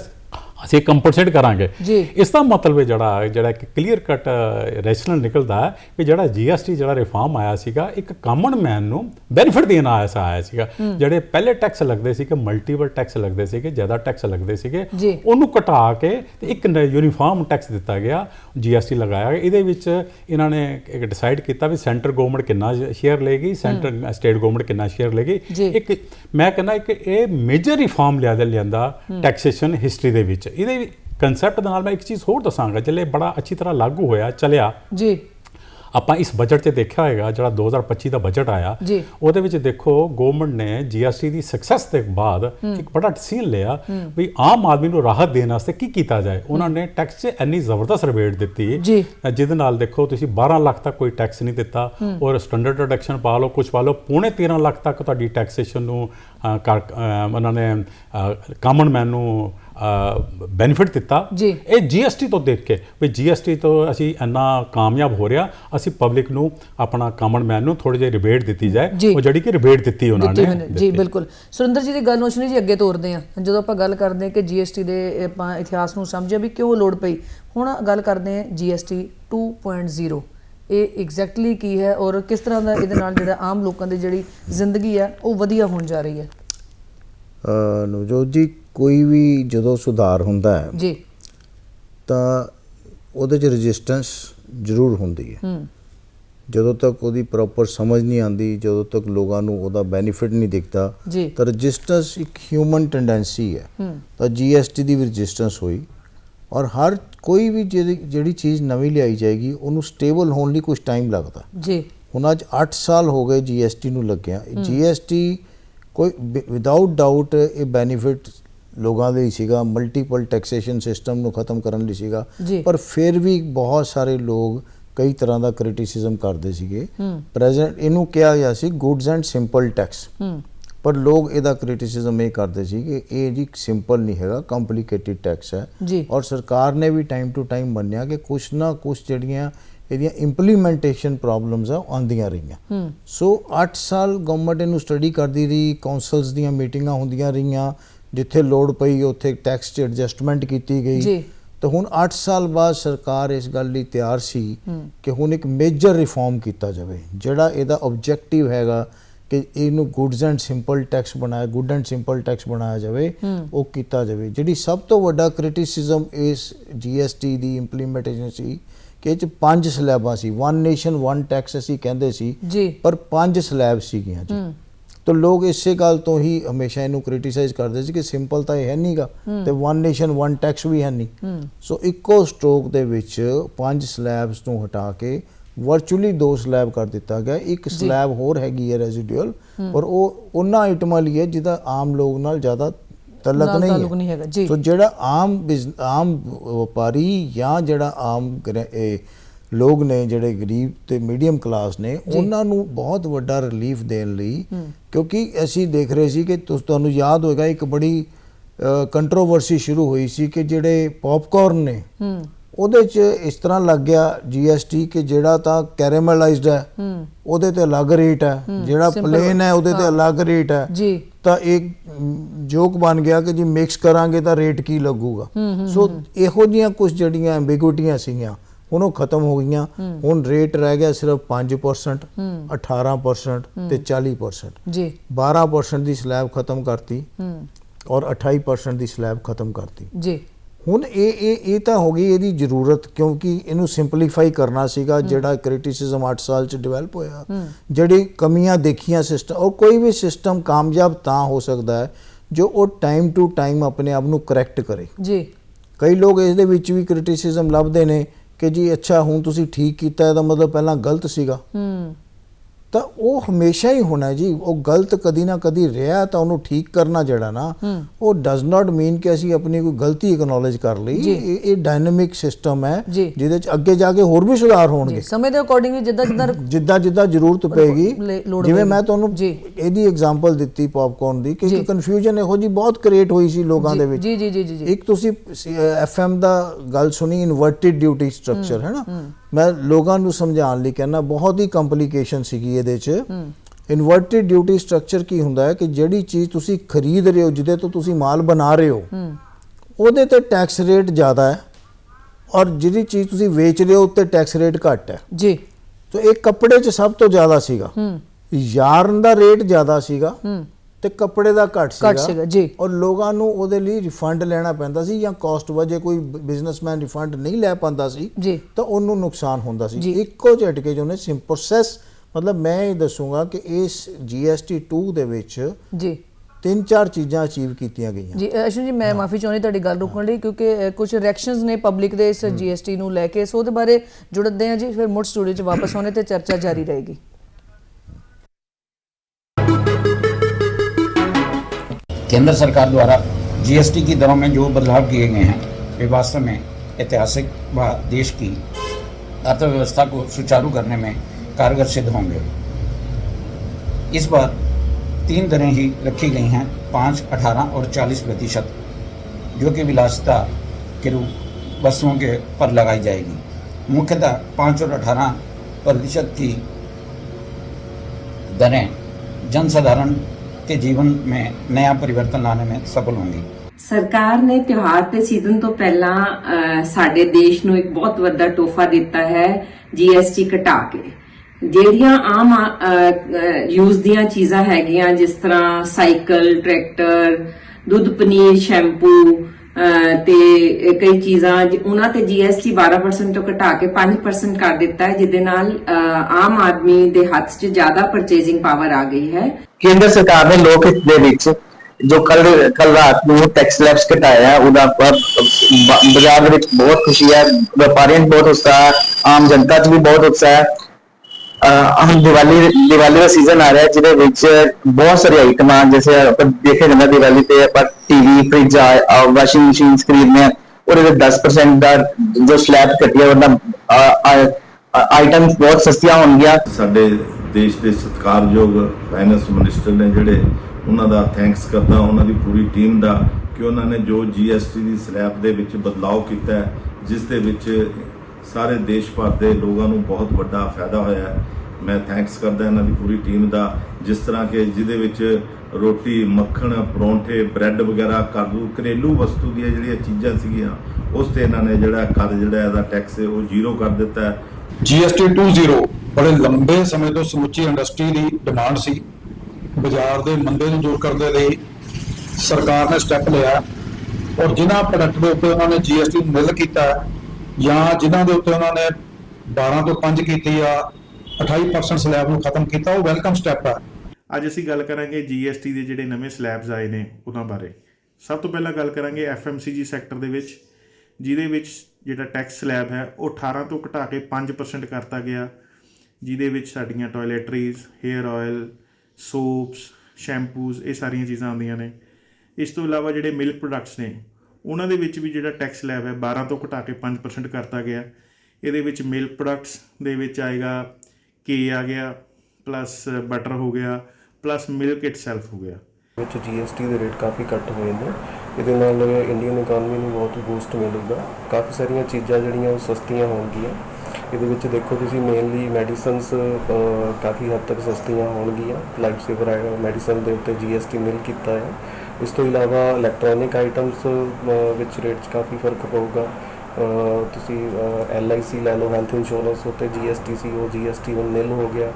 ਅਸੀਂ ਕੰਪਨਸੇਟ ਕਰਾਂਗੇ। ਇਸ ਦਾ ਮਤਲਬ ਹੈ ਜਿਹੜਾ ਜਿਹੜਾ ਇੱਕ ਕਲੀਅਰ ਕੱਟ ਰੈਸ਼ਨਲ ਨਿਕਲਦਾ ਹੈ ਕਿ ਜਿਹੜਾ ਜੀਐਸਟੀ ਜਿਹੜਾ ਰਿਫਾਰਮ ਆਇਆ ਸੀਗਾ ਇੱਕ ਕਾਮਨ ਮੈਨ ਨੂੰ ਬੈਨੀਫਿਟ ਦੇਣ ਆਇਆ ਸਾ ਆਇਆ ਸੀਗਾ। ਜਿਹੜੇ ਪਹਿਲੇ ਟੈਕਸ ਲੱਗਦੇ ਸੀ ਕਿ ਮਲਟੀਪਲ ਟੈਕਸ ਲੱਗਦੇ ਸੀਗੇ ਜ਼ਿਆਦਾ ਟੈਕਸ ਲੱਗਦੇ ਸੀਗੇ। ਉਹਨੂੰ ਘਟਾ ਕੇ ਤੇ ਇੱਕ ਯੂਨੀਫਾਰਮ ਟੈਕਸ ਦਿੱਤਾ ਗਿਆ ਜੀਐਸਟੀ ਲਗਾਇਆ। ਗਿਆ ਇਹਦੇ ਵਿੱਚ ਇਹਨਾਂ ਨੇ ਇੱਕ ਡਿਸਾਈਡ ਕੀਤਾ ਵੀ ਸੈਂਟਰ ਗਵਰਨਮੈਂਟ ਕਿੰਨਾ ਸ਼ੇਅਰ ਲਏਗੀ ਸੈਂਟਰ ਸਟੇਟ ਗਵਰਨਮੈਂਟ ਕਿੰਨਾ ਸ਼ੇਅਰ ਲਏਗੀ। ਇੱਕ ਮੈਂ ਕਹਿੰਦਾ ਇੱਕ ਇਹ ਮੇਜਰ ਰਿਫਾਰਮ ਲਿਆ ਲਿਆਂਦਾ ਟੈਕਸੇਸ਼ਨ ਹਿਸਟਰੀ ਦੇ ਵਿੱਚ। ਇਹਦੇ ਕਨਸੈਪਟ ਦੇ ਨਾਲ ਮੈਂ ਇੱਕ ਚੀਜ਼ ਹੋਰ ਦੱਸਾਂਗਾ ਜਿਹੜੇ ਬੜਾ ਅੱਛੀ ਤਰ੍ਹਾਂ ਲਾਗੂ ਹੋਇਆ ਚੱਲਿਆ। ਜੀ। ਆਪਾਂ ਇਸ ਬਜਟ 'ਚ ਦੇਖਿਆ ਹੋਏਗਾ ਜਿਹੜਾ 2025 ਦਾ ਬਜਟ ਆਇਆ। ਉਹਦੇ ਵਿੱਚ ਦੇਖੋ ਗਵਰਨਮੈਂਟ ਨੇ ਜੀਐਸਟੀ ਦੀ ਸਕਸੈਸ ਦੇ ਬਾਅਦ ਇੱਕ ਬੜਾ ਡਿਸੀਜਨ ਲਿਆ ਵੀ ਆਮ ਆਦਮੀ ਨੂੰ ਰਾਹਤ ਦੇਣ ਵਾਸਤੇ ਕੀ ਕੀਤਾ ਜਾਏ। ਉਹਨਾਂ ਨੇ ਟੈਕਸ 'ਚ ਇੰਨੀ ਜ਼ਬਰਦਸਤ ਰਿਬੇਟ ਦਿੱਤੀ। ਜਿਹਦੇ ਨਾਲ ਦੇਖੋ ਤੁਸੀਂ 12 ਲੱਖ ਤੱਕ ਕੋਈ ਟੈਕਸ ਨਹੀਂ ਦਿੱਤਾ ਔਰ ਸਟੈਂਡਰਡ ਡਿਡਕਸ਼ਨ ਪਾ ਲਓ ਕੁਝ ਪਾ ਲਓ ਪੌਣੇ 13 ਲੱਖ ਤੱਕ ਤੁਹਾਡੀ ਟੈਕਸੇਸ਼ਨ ਨੂੰ ਉਹਨਾਂ ਨੇ ਕਾਮਨ ਮੈਨ ਨੂੰ ਬੈਨੀਫਿਟ ਦਿੱਤਾ। ਜੀ। ਇਹ ਜੀਐਸਟੀ ਤੋਂ ਦੇਖ ਕੇ ਵੀ ਜੀਐਸਟੀ ਤੋਂ ਅਸੀਂ ਇੰਨਾ ਕਾਮਯਾਬ ਹੋ ਰਿਹਾ ਅਸੀਂ ਪਬਲਿਕ ਨੂੰ ਆਪਣਾ ਕਾਮਨ ਮੈਨ ਨੂੰ ਥੋੜੀ ਜਿਹੀ ਰਿਬੇਟ ਦਿੱਤੀ ਜਾਏ। ਜੀ। ਉਹ ਜਿਹੜੀ ਕਿ ਰਿਬੇਟ ਦਿੱਤੀ ਉਹਨਾਂ ਨੇ। ਜੀ। ਬਿਲਕੁਲ। ਸੁਰਿੰਦਰ ਜੀ ਦੀ ਗੱਲ ਨੂੰ ਅਸੀਂ ਜੀ ਅੱਗੇ ਤੋਰਦੇ ਹਾਂ। ਜਦੋਂ ਆਪਾਂ ਗੱਲ ਕਰਦੇ ਹਾਂ ਕਿ ਜੀਐਸਟੀ ਦੇ ਆਪਾਂ ਇਤਿਹਾਸ ਨੂੰ ਸਮਝਿਆ ਵੀ ਕਿਉਂ ਲੋੜ ਪਈ ਹੁਣ ਗੱਲ ਕਰਦੇ ਹਾਂ ਜੀਐਸਟੀ 2.0 ਇਹ ਐਗਜ਼ੈਕਟਲੀ ਕੀ ਹੈ ਔਰ ਕਿਸ ਤਰ੍ਹਾਂ ਦਾ ਇਹਦੇ ਨਾਲ ਜਿਹੜਾ ਆਮ ਲੋਕਾਂ ਦੀ ਜਿਹੜੀ ਜ਼ਿੰਦਗੀ ਹੈ ਉਹ ਵਧੀਆ ਹੋਣ ਜਾ ਰਹੀ ਹੈ? ਅ, ਨਵਜੋਤ ਜੀ ਕੋਈ ਵੀ ਜਦੋਂ ਸੁਧਾਰ ਹੁੰਦਾ ਹੈ ਜੀ। ਤਾਂ ਉਹਦੇ 'ਚ ਰੈਜ਼ਿਸਟੈਂਸ ਜ਼ਰੂਰ ਹੁੰਦੀ ਹੈ। ਹੂੰ। ਜਦੋਂ ਤੱਕ ਉਹਦੀ ਪ੍ਰੋਪਰ ਸਮਝ ਨਹੀਂ ਆਉਂਦੀ ਜਦੋਂ ਤੱਕ ਲੋਕਾਂ ਨੂੰ ਉਹਦਾ ਬੈਨੀਫਿਟ ਨਹੀਂ ਦਿਖਦਾ ਤਾਂ ਰੈਜ਼ਿਸਟੈਂਸ ਇੱਕ ਹਿਊਮਨ ਟੈਂਡੈਂਸੀ ਹੈ। ਤਾਂ ਜੀਐਸਟੀ ਦੀ ਵੀ ਰੈਜ਼ਿਸਟੈਂਸ ਹੋਈ ਔਰ ਹਰ ਕੋਈ ਵੀ ਜਿਹੜੀ ਜਿਹੜੀ ਚੀਜ਼ ਨਵੀਂ ਲਿਆਈ ਜਾਏਗੀ ਉਹਨੂੰ ਸਟੇਬਲ ਹੋਣ ਲਈ ਕੁਝ ਟਾਈਮ ਲੱਗਦਾ। ਜੀ। ਹੁਣ ਅੱਜ 8 ਸਾਲ ਹੋ ਗਏ ਜੀਐਸਟੀ ਨੂੰ ਲੱਗਿਆ। ਜੀਐਸਟੀ ਕੋਈ ਵਿਦਆਊਟ ਡਾਊਟ ਇਹ ਬੈਨੀਫਿਟ ਲੋਕਾਂ ਲਈ ਸੀਗਾ ਮਲਟੀਪਲ ਟੈਕਸੇਸ਼ਨ ਸਿਸਟਮ ਨੂੰ ਖਤਮ ਕਰਨ ਲਈ ਸੀਗਾ। ਪਰ ਫਿਰ ਵੀ ਬਹੁਤ ਸਾਰੇ ਲੋਕ ਕਈ ਤਰ੍ਹਾਂ ਦਾ ਕ੍ਰਿਟਿਸਿਜ਼ਮ ਕਰਦੇ ਸੀਗੇ। ਹੂੰ। ਪ੍ਰੈਜ਼ੈਂਟ ਇਹਨੂੰ ਕਿਹਾ ਗਿਆ ਸੀ ਗੁੱਡਸ ਐਂਡ ਸਿੰਪਲ ਟੈਕਸ ਹੂੰ। ਪਰ ਲੋਕ ਇਹਦਾ ਕ੍ਰਿਟਿਸਿਜ਼ਮ ਇਹ ਕਰਦੇ ਸੀ ਕਿ ਇਹ ਜੀ ਸਿੰਪਲ ਨਹੀਂ ਹੈਗਾ ਕੰਪਲਿਕੇਟਿਡ ਟੈਕਸ ਹੈ। ਔਰ ਸਰਕਾਰ ਨੇ ਵੀ ਟਾਈਮ ਟੂ ਟਾਈਮ ਮੰਨਿਆ ਕਿ ਕੁਛ ਨਾ ਕੁਛ ਜਿਹੜੀਆਂ ਇਹਦੀਆਂ ਇੰਪਲੀਮੈਂਟੇਸ਼ਨ ਪ੍ਰੋਬਲਮਸ ਆ ਆਉਂਦੀਆਂ ਰਹੀਆਂ। ਹੂੰ। ਸੋ 8 ਸਾਲ ਗਵਰਨਮੈਂਟ ਇਹਨੂੰ ਸਟੱਡੀ ਕਰਦੀ ਰਹੀ ਕਾਉਂਸਲਸ ਦੀਆਂ ਮੀਟਿੰਗਾਂ ਹੁੰਦੀਆਂ ਰਹੀਆਂ ਜਿੱਥੇ ਲੋੜ ਪਈ ਉੱਥੇ ਟੈਕਸ 'ਚ ਐਡਜਸਟਮੈਂਟ ਕੀਤੀ ਗਈ ਜੀ। ਤਾਂ ਹੁਣ 8 ਸਾਲ ਬਾਅਦ ਸਰਕਾਰ ਇਸ ਗੱਲ ਲਈ ਤਿਆਰ ਸੀ। ਕਿ ਹੁਣ ਇੱਕ ਮੇਜਰ ਰਿਫਾਰਮ ਕੀਤਾ ਜਾਵੇ ਜਿਹੜਾ ਇਹਦਾ ਆਬਜੈਕਟਿਵ ਹੈਗਾ ਕਿ ਇਹਨੂੰ ਗੁੱਡਸ ਐਂਡ ਸਿੰਪਲ ਟੈਕਸ ਬਣਾਇਆ ਗੁੱਡ ਐਂਡ ਸਿੰਪਲ ਟੈਕਸ ਬਣਾਇਆ ਜਾਵੇ। ਉਹ ਕੀਤਾ ਜਾਵੇ ਜਿਹੜੀ ਸਭ ਤੋਂ ਵੱਡਾ ਕ੍ਰਿਟਿਸਿਜ਼ਮ ਇਸ ਜੀਐਸਟੀ ਦੀ ਇੰਪਲੀਮੈਂਟੇਸ਼ਨ ਸੀ ਕਿ ਇਹ ਚ ਪੰਜ ਸਲੈਬਾਂ ਸੀ ਵਨ ਨੇਸ਼ਨ ਵਨ ਟੈਕਸ ਅਸੀਂ ਕਹਿੰਦੇ ਸੀ ਪਰ ਪੰਜ ਸਲੈਬ ਸੀਗੀਆਂ ਜੀ ਤਾਂ ਲੋਕ ਇਸੇ ਗੱਲ ਤੋਂ ਹੀ ਹਮੇਸ਼ਾ ਇਹਨੂੰ ਕ੍ਰਿਟਿਸਾਈਜ਼ ਕਰਦੇ ਸੀ ਕਿ ਸਿੰਪਲ ਤਾਂ ਇਹ ਹੈ ਨਹੀਂਗਾ ਤੇ ਵਨ ਨੇਸ਼ਨ ਵਨ ਟੈਕਸ ਵੀ ਹੈ ਨਹੀਂ ਸੋ ਇੱਕੋ ਸਟ੍ਰੋਕ ਦੇ ਵਿੱਚ ਪੰਜ ਸਲੈਬਸ ਨੂੰ ਹਟਾ ਕੇ ਵਰਚੁਅਲੀ ਦੋ ਸਲੈਬ ਕਰ ਦਿੱਤਾ ਗਿਆ। ਇੱਕ ਸਲੈਬ ਹੋਰ ਹੈਗੀ ਹੈ ਰੈਜ਼ੀਡੂਅਲ ਪਰ ਉਹ ਉਹਨਾਂ ਆਈਟਮਾਂ ਲਈ ਹੈ ਜਿਹਦਾ ਆਮ ਲੋਕ ਨਾਲ ਜ਼ਿਆਦਾ ਤਲਕ ਨਹੀਂ ਤਾਲੁਕ ਹੈ ਨਹੀਂ ਹੈਗਾ। ਜੀ। ਸੋ ਜਿਹੜਾ ਆਮ ਆਮ ਵਪਾਰੀ ਜਾਂ ਜਿਹੜਾ ਆਮ ਲੋਕ ਨੇ ਜਿਹੜੇ ਗਰੀਬ ਤੇ ਮੀਡੀਅਮ ਕਲਾਸ ਨੇ ਉਹਨਾਂ ਨੂੰ ਬਹੁਤ ਵੱਡਾ ਰਿਲੀਫ ਦੇਣ ਲਈ ਕਿਉਂਕਿ ਅਸੀਂ ਦੇਖ ਰਹੇ ਸੀ ਕਿ ਤੁਹਾਨੂੰ ਯਾਦ ਹੋਵੇਗਾ ਇੱਕ ਬੜੀ ਕੰਟਰੋਵਰਸੀ ਸ਼ੁਰੂ ਹੋਈ ਸੀ ਕਿ ਜਿਹੜੇ ਪੌਪਕਾਰਨ ਨੇ ਉਹਦੇ 'ਚ ਇਸ ਤਰ੍ਹਾਂ ਲੱਗ ਗਿਆ GST ਕਿ ਜਿਹੜਾ ਤਾਂ ਕੈਰੇਮਲਾਈਜ਼ਡ ਹੈ ਉਹਦੇ ਤੇ ਅਲੱਗ ਰੇਟ ਹੈ। ਜਿਹੜਾ ਪਲੇਨ ਹੈ ਉਹਦੇ ਤੇ। ਅਲੱਗ ਰੇਟ ਹੈ। ਜੀ। ਤਾਂ ਇੱਕ ਜੋਕ ਬਣ ਗਿਆ ਕਿ ਜੀ ਮਿਕਸ ਕਰਾਂਗੇ ਤਾਂ ਰੇਟ ਕੀ ਲੱਗੂਗਾ। ਸੋ ਇਹੋ ਜੀਆਂ ਕੁਝ ਜਿਹੜੀਆਂ ਐਂਬੀਗੁਇਟੀਆਂ ਸੀਗੀਆਂ ਹੁਣ ਉਹ ਖਤਮ ਹੋ ਗਈਆਂ। ਹੁਣ ਰੇਟ ਰਹਿ ਗਿਆ ਸਿਰਫ 5% 18% ਤੇ 40% ਜੀ। 12% ਦੀ ਸਲੈਬ ਖਤਮ ਕਰਤੀ ਔਰ 28% ਦੀ ਸਲੈਬ ਖਤਮ ਕਰਤੀ। ਜੀ। ਹੁਣ ਇਹ ਇਹ ਇਹ ਤਾਂ ਹੋ ਗਈ ਇਹਦੀ ਜ਼ਰੂਰਤ ਕਿਉਂਕਿ ਇਹਨੂੰ ਸਿੰਪਲੀਫਾਈ ਕਰਨਾ ਸੀਗਾ ਜਿਹੜਾ ਕ੍ਰਿਟਿਸਿਜ਼ਮ 8 ਸਾਲ ਚ ਡਿਵੈਲਪ ਹੋਇਆ। ਜਿਹੜੀ ਕਮੀਆਂ ਦੇਖੀਆਂ ਸਿਸਟਮ ਉਹ ਕੋਈ ਵੀ ਸਿਸਟਮ ਕਾਮਯਾਬ ਤਾਂ ਹੋ ਸਕਦਾ ਹੈ ਜੋ ਉਹ ਟਾਈਮ ਟੂ ਟਾਈਮ ਆਪਣੇ ਆਪ ਨੂੰ ਕਰੈਕਟ ਕਰੇ। ਜੀ। ਕਈ ਲੋਕ ਇਸ ਦੇ ਵਿੱਚ ਵੀ ਕ੍ਰਿਟਿਸਿਜ਼ਮ ਲੱਭਦੇ ਨੇ। ਕਿ ਜੀ ਅੱਛਾ ਹੁਣ ਤੁਸੀਂ ਠੀਕ ਕੀਤਾ ਇਹਦਾ ਮਤਲਬ ਪਹਿਲਾਂ ਗਲਤ ਸੀਗਾ। ਹੂੰ। ਤਾਂ ਉਹ ਹਮੇਸ਼ਾ ਹੀ ਹੋਣਾ ਜੀ ਉਹ ਗਲਤ ਕਦੀ ਨਾ ਕਦੀ ਰਿਹਾ ਤਾਂ ਉਹਨੂੰ ਠੀਕ ਕਰਨਾ ਜਿਹੜਾ ਨਾ ਉਹ ਡਸ ਨਾਟ ਮੀਨ ਕਿ ਅਸੀਂ ਆਪਣੀ ਕੋਈ ਗਲਤੀ ਐਕਨੋਲਜ ਕਰ ਲਈ। ਇਹ ਡਾਇਨਾਮਿਕ ਸਿਸਟਮ ਹੈ। ਜਿਹਦੇ ਚ ਅੱਗੇ ਜਾ ਕੇ ਹੋਰ ਵੀ ਸੁਧਾਰ ਹੋਣਗੇ ਸਮੇਂ ਦੇ ਅਕੋਰਡਿੰਗਲੀ ਜਿੱਦਾਂ ਜਿੱਦਾਂ ਜਿੱਦਾਂ ਜਿੱਦਾਂ ਜ਼ਰੂਰਤ ਪਏਗੀ ਜਿਵੇਂ। ਮੈਂ ਤੁਹਾਨੂੰ। ਇਹਦੀ ਐਗਜ਼ਾਮਪਲ ਦਿੱਤੀ ਪੌਪਕੋਰਨ ਦੀ ਕਿ। ਕਨਫਿਊਜ਼ਨ ਇਹੋ ਜੀ ਬਹੁਤ ਕ੍ਰੀਏਟ ਹੋਈ ਸੀ ਲੋਕਾਂ ਦੇ ਵਿੱਚ ਜੀ ਜੀ ਜੀ ਜੀ ਜੀ ਇੱਕ ਤੁਸੀਂ ਐਫਐਮ ਦਾ ਗੱਲ ਸੁਣੀ ਇਨਵਰਟਿਡ ਡਿਊਟੀ ਸਟਰਕਚਰ ਹੈ ਨਾ ਮੈਂ ਲੋਕਾਂ ਨੂੰ ਸਮਝਾਉਣ ਲਈ ਕਹਿੰਦਾ ਬਹੁਤ ਹੀ ਕੰਪਲਿਕੇਸ਼ਨ ਸੀਗੀ ਇਹਦੇ 'ਚ। ਇਨਵਰਟਿਡ ਡਿਊਟੀ ਸਟਰਕਚਰ ਕੀ ਹੁੰਦਾ ਹੈ ਕਿ ਜਿਹੜੀ ਚੀਜ਼ ਤੁਸੀਂ ਖਰੀਦ ਰਹੇ ਹੋ ਜਿਹਦੇ ਤੋਂ ਤੁਸੀਂ ਮਾਲ ਬਣਾ ਰਹੇ ਹੋ ਉਹਦੇ ਤੇ ਟੈਕਸ ਰੇਟ ਜ਼ਿਆਦਾ ਹੈ ਔਰ ਜਿਹੜੀ ਚੀਜ਼ ਤੁਸੀਂ ਵੇਚ ਰਹੇ ਹੋ ਉੱਤੇ ਟੈਕਸ ਰੇਟ ਘੱਟ ਹੈ। ਜੀ। ਤਾਂ ਇਹ ਕੱਪੜੇ 'ਚ ਸਭ ਤੋਂ ਜ਼ਿਆਦਾ ਸੀਗਾ। ਹੂੰ। ਯਾਰਨ ਦਾ ਰੇਟ ਜ਼ਿਆਦਾ ਸੀਗਾ। ਤੇ ਕੱਪੜੇ ਦਾ ਘੱਟ ਸੀਗਾ। ਘੱਟ ਸੀਗਾ, ਜੀ। ਔਰ ਲੋਕਾਂ ਨੂੰ ਉਹਦੇ ਲਈ ਰਿਫੰਡ ਲੈਣਾ ਪੈਂਦਾ ਸੀ ਜਾਂ ਕਾਸਟ ਵਜੇ ਕੋਈ ਬਿਜ਼ਨਸਮੈਨ ਰਿਫੰਡ ਨਹੀਂ ਲੈ ਪਾਉਂਦਾ ਸੀ ਜੀ। ਤਾਂ ਉਹਨੂੰ ਨੁਕਸਾਨ ਹੁੰਦਾ ਸੀ। ਜੀ। ਇੱਕੋ ਝਟਕੇ ਉਹਨੇ ਸਿਮ ਪ੍ਰੋਸੈਸ ਮਤਲਬ ਮੈਂ ਇਹ ਦੱਸੂਗਾ ਕਿ ਇਸ GST 2 ਦੇ ਵਿੱਚ ਜੀ। ਤਿੰਨ ਚਾਰ ਚੀਜ਼ਾਂ ਅਚੀਵ ਕੀਤੀਆਂ ਗਈਆਂ। ਜੀ ਅ, ਅਸ਼ਵਨੀ ਜੀ ਮੈਂ ਮਾਫੀ ਚਾਹੁੰਦੀ ਤੁਹਾਡੀ ਗੱਲ ਰੋਕਣ ਲਈ ਕਿਉਂਕਿ ਕੁਝ ਰਿਐਕਸ਼ਨਸ ਨੇ ਪਬਲਿਕ ਦੇ ਇਸ GST ਨੂੰ ਲੈ ਕੇ ਸੋ ਉਹਦੇ ਬਾਰੇ ਜੁੜਦੇ ਹਾਂ ਜੀ ਫਿਰ ਮੁੜ ਸਟੂਡੀਓ 'ਚ ਵਾਪਸ ਆਉਣੇ ਤੇ ਚਰਚਾ ਜਾਰੀ ਰਹੇਗੀ। केंद्र सरकार द्वारा जीएसटी की दरों में जो बदलाव किए गए हैं, वे वास्तव में ऐतिहासिक व देश की अर्थव्यवस्था को सुचारू करने में कारगर सिद्ध होंगे। इस बार तीन दरें ही रखी गई हैं, पाँच, अठारह और चालीस प्रतिशत, जो कि विलासिता के रूप वस्तुओं के पर लगाई जाएगी। मुख्यतः पाँच और अठारह प्रतिशत की दरें जनसाधारण के जीवन में नया परिवर्तन लाने में सफल होंगी ਸਰਕਾਰ ਨੇ ਤਿਉਹਾਰ ਤੇ ਸੀਜ਼ਨ ਤੋਂ ਪਹਿਲਾਂ ਅਹ, ਸਾਡੇ ਦੇਸ਼ ਨੂੰ ਇੱਕ ਬਹੁਤ ਵੱਡਾ ਤੋਹਫਾ ਦਿੱਤਾ ਹੈ ਜੀਐਸਟੀ ਘਟਾ ਕੇ ਜਿਹੜੀਆਂ ਆਮ ਯੂਜ਼ ਦੀਆਂ ਚੀਜ਼ਾਂ ਹੈਗੀਆਂ ਜਿਸ ਤਰ੍ਹਾਂ ਸਾਈਕਲ ਟਰੈਕਟਰ ਦੁੱਧ ਪਨੀਰ ਸ਼ੈਂਪੂ ਅਹ, ਤੇ ਕਈ ਚੀਜ਼ਾਂ ਉਹਨਾਂ ਤੇ ਜੀਐਸਟੀ 12% ਤੋਂ ਘਟਾ ਕੇ 5% ਕਰ ਦਿੱਤਾ ਹੈ, ਜਿਹਦੇ ਨਾਲ ਆਮ ਆਦਮੀ ਦੇ ਹੱਥ 'ਚ ਜ਼ਿਆਦਾ ਪਰਚੇਜ਼ਿੰਗ ਪਾਵਰ ਆ ਗਈ ਹੈ। ਕੇਂਦਰ ਸਰਕਾਰ ਨੇ ਲੋਕ ਹਿੱਤ ਦੇ ਵਿੱਚ ਜੋ ਕੱਲ ਕੱਲ ਰਾਤ ਨੂੰ ਟੈਕਸ ਲੈਬਸ ਘਟਾਇਆ, ਉਹਦਾ ਬਾਜ਼ਾਰ ਦੇ ਵਿੱਚ ਬਹੁਤ ਖੁਸ਼ੀ ਹੈ, ਵਪਾਰੀਆਂ 'ਚ ਬਹੁਤ ਉਤਸ਼ਾਹ ਹੈ ਆਮ ਜਨਤਾ 'ਚ ਵੀ ਬਹੁਤ ਉਤਸ਼ਾਹ ਹੈ। ਅਹ ਹੁਣ ਦੀਵਾਲੀ ਦੀਵਾਲੀ ਦਾ ਸੀਜ਼ਨ ਆ ਰਿਹਾ, ਜਿਹਦੇ ਵਿੱਚ ਬਹੁਤ ਸਾਰੀ ਆਈਟਮਾਂ ਜਿਵੇਂ ਆਪਾਂ ਦੇਖੇ ਜਾਂਦਾ ਦੀਵਾਲੀ ਤੇ ਆਪਾਂ ਟੀਵੀ ਫ੍ਰਿਜ ਵਾਸ਼ਿੰਗ ਮਸ਼ੀਨ ਖਰੀਦਨੇ ਆ, ਉਹਦੇ ਵਿੱਚ 10% ਦਾ ਜੋ ਸਲੈਬ ਘਟਿਆ ਉਹਦਾ ਆਈਟਮਸ ਬਹੁਤ ਸਸਤੀਆਂ ਹੋਣਗੀਆਂ। ਸਾਡੇ ਦੇਸ਼ ਦੇ ਸਤਿਕਾਰਯੋਗ ਫਾਈਨੈਂਸ ਮਿਨਿਸਟਰ ਨੇ ਜਿਹੜੇ ਉਹਨਾਂ ਦਾ ਥੈਂਕਸ ਕਰਦਾ, ਉਹਨਾਂ ਦੀ ਪੂਰੀ ਟੀਮ ਦਾ, ਕਿ ਉਹਨਾਂ ਨੇ ਜੋ ਜੀਐਸਟੀ ਦੀ ਸਲੈਬ ਦੇ ਵਿੱਚ ਬਦਲਾਅ ਕੀਤਾ ਜਿਸ ਦੇ ਵਿੱਚ ਸਾਰੇ ਦੇਸ਼ ਭਰ ਦੇ ਲੋਕਾਂ ਨੂੰ ਬਹੁਤ ਵੱਡਾ ਫਾਇਦਾ ਹੋਇਆ ਹੈ। ਮੈਂ ਥੈਂਕਸ ਕਰਦਾ ਇਹਨਾਂ ਦੀ ਪੂਰੀ ਟੀਮ ਦਾ, ਜਿਸ ਤਰ੍ਹਾਂ ਕਿ ਜਿਹਦੇ ਵਿੱਚ ਰੋਟੀ, ਮੱਖਣ, ਪਰੌਂਠੇ ਬ੍ਰੈਡ ਵਗੈਰਾ ਘਰੇਲੂ ਘਰੇਲੂ ਵਸਤੂ ਦੀਆਂ ਜਿਹੜੀਆਂ ਚੀਜ਼ਾਂ ਸੀਗੀਆਂ, ਉਸ ਤੇ ਇਹਨਾਂ ਨੇ ਜਿਹੜਾ ਕਰ ਜਿਹੜਾ ਇਹਦਾ ਟੈਕਸ ਹੈ ਉਹ ਜ਼ੀਰੋ ਕਰ ਦਿੱਤਾ ਹੈ। GST 2.0 ਬੜੇ ਲੰਬੇ ਸਮੇਂ ਤੋਂ ਸਮੁੱਚੀ ਇੰਡਸਟਰੀ ਦੀ ਡਿਮਾਂਡ ਸੀ। ਬਾਜ਼ਾਰ ਦੇ ਮੰਦੇ ਨੂੰ ਦੂਰ ਕਰਨ ਦੇ ਲਈ ਸਰਕਾਰ ਨੇ ਸਟੈਪ ਲਿਆ ਔਰ ਜਿਨ੍ਹਾਂ ਪ੍ਰੋਡਕਟ ਦੇ ਉੱਤੇ ਉਹਨਾਂ ਨੇ GST ਨਿਲ ਕੀਤਾ ਜਾਂ ਜਿਨ੍ਹਾਂ ਦੇ ਉੱਤੇ ਉਹਨਾਂ ਨੇ 12 ਤੋਂ 5 ਕੀਤੀ ਆ 28% ਸਲੈਬ ਨੂੰ ਖਤਮ ਕੀਤਾ, ਉਹ ਵੈਲਕਮ ਸਟੈਪ ਆ। ਅੱਜ ਅਸੀਂ ਗੱਲ ਕਰਾਂਗੇ GST ਦੇ ਜਿਹੜੇ ਨਵੇਂ ਸਲੈਬਸ ਆਏ ਨੇ ਉਹਨਾਂ ਬਾਰੇ। ਸਭ ਤੋਂ ਪਹਿਲਾਂ ਗੱਲ ਕਰਾਂਗੇ FMCG ਸੈਕਟਰ ਦੇ ਵਿੱਚ, ਜਿਹਦੇ ਵਿੱਚ ਜਿਹੜਾ ਟੈਕਸ ਸਲੈਬ ਹੈ, ਉਹ 18 ਤੋਂ ਘਟਾ ਕੇ 5% ਕਰਤਾ ਗਿਆ। ਜਿਹਦੇ ਵਿੱਚ ਸਾਡੀਆਂ toiletries hair oil soaps shampoos ਇਹ ਸਾਰੀਆਂ ਚੀਜ਼ਾਂ ਆਉਂਦੀਆਂ ਨੇ। ਇਸ ਤੋਂ ਇਲਾਵਾ ਜਿਹੜੇ ਮਿਲਕ ਪ੍ਰੋਡਕਟਸ ਨੇ ਉਹਨਾਂ ਦੇ ਵਿੱਚ ਵੀ ਜਿਹੜਾ ਟੈਕਸ ਸਲੈਬ ਹੈ 12 ਤੋਂ ਘਟਾ ਕੇ 5% ਕਰਤਾ ਗਿਆ। ਇਹਦੇ ਵਿੱਚ ਮਿਲਕ ਪ੍ਰੋਡਕਟਸ ਦੇ ਵਿੱਚ ਆਏਗਾ ਕੇ ਆ ਗਿਆ ਪਲੱਸ ਬਟਰ ਹੋ ਗਿਆ ਪਲੱਸ ਮਿਲਕ ਇਟਸੈਲਫ ਹੋ ਗਿਆ। ਵਿੱਚ GST ਦੇ ਰੇਟ ਕਾਫੀ ਘੱਟ ਹੋਏ ਨੇ। ਇਹਦੇ ਨਾਲ ਇੰਡੀਅਨ ਇਕਨੋਮੀ ਨੂੰ ਬਹੁਤ ਬੂਸਟ ਮਿਲੂਗਾ। ਕਾਫੀ ਸਾਰੀਆਂ ਚੀਜ਼ਾਂ ਜਿਹੜੀਆਂ ਉਹ ਸਸਤੀਆਂ ਹੋਣਗੀਆਂ। ਇਹਦੇ ਵਿੱਚ ਦੇਖੋ ਤੁਸੀਂ ਮੇਨਲੀ ਮੈਡੀਸਨਸ ਕਾਫੀ ਹੱਦ ਤੱਕ ਸਸਤੀਆਂ ਹੋਣਗੀਆਂ। ਲਾਈਫ ਸੇਵਰ ਆਏਗਾ ਮੈਡੀਸਨ ਦੇ ਉੱਤੇ GST ਮਿਲ ਕੀਤਾ ਹੈ। ਇਸ ਤੋਂ ਇਲਾਵਾ ਇਲੈਕਟ੍ਰੋਨਿਕ ਆਈਟਮਸ ਵਿੱਚ ਰੇਟ 'ਚ ਕਾਫੀ ਫ਼ਰਕ ਪਊਗਾ। ਤੁਸੀਂ ਐਲ ਆਈ ਸੀ ਲੈ ਲਓ ਹੈਲਥ ਇੰਸ਼ੋਰੈਂਸ ਉੱਤੇ GST ਸੀ ਉਹ GST ਹੁਣ ਨਿਲ ਹੋ ਗਿਆ।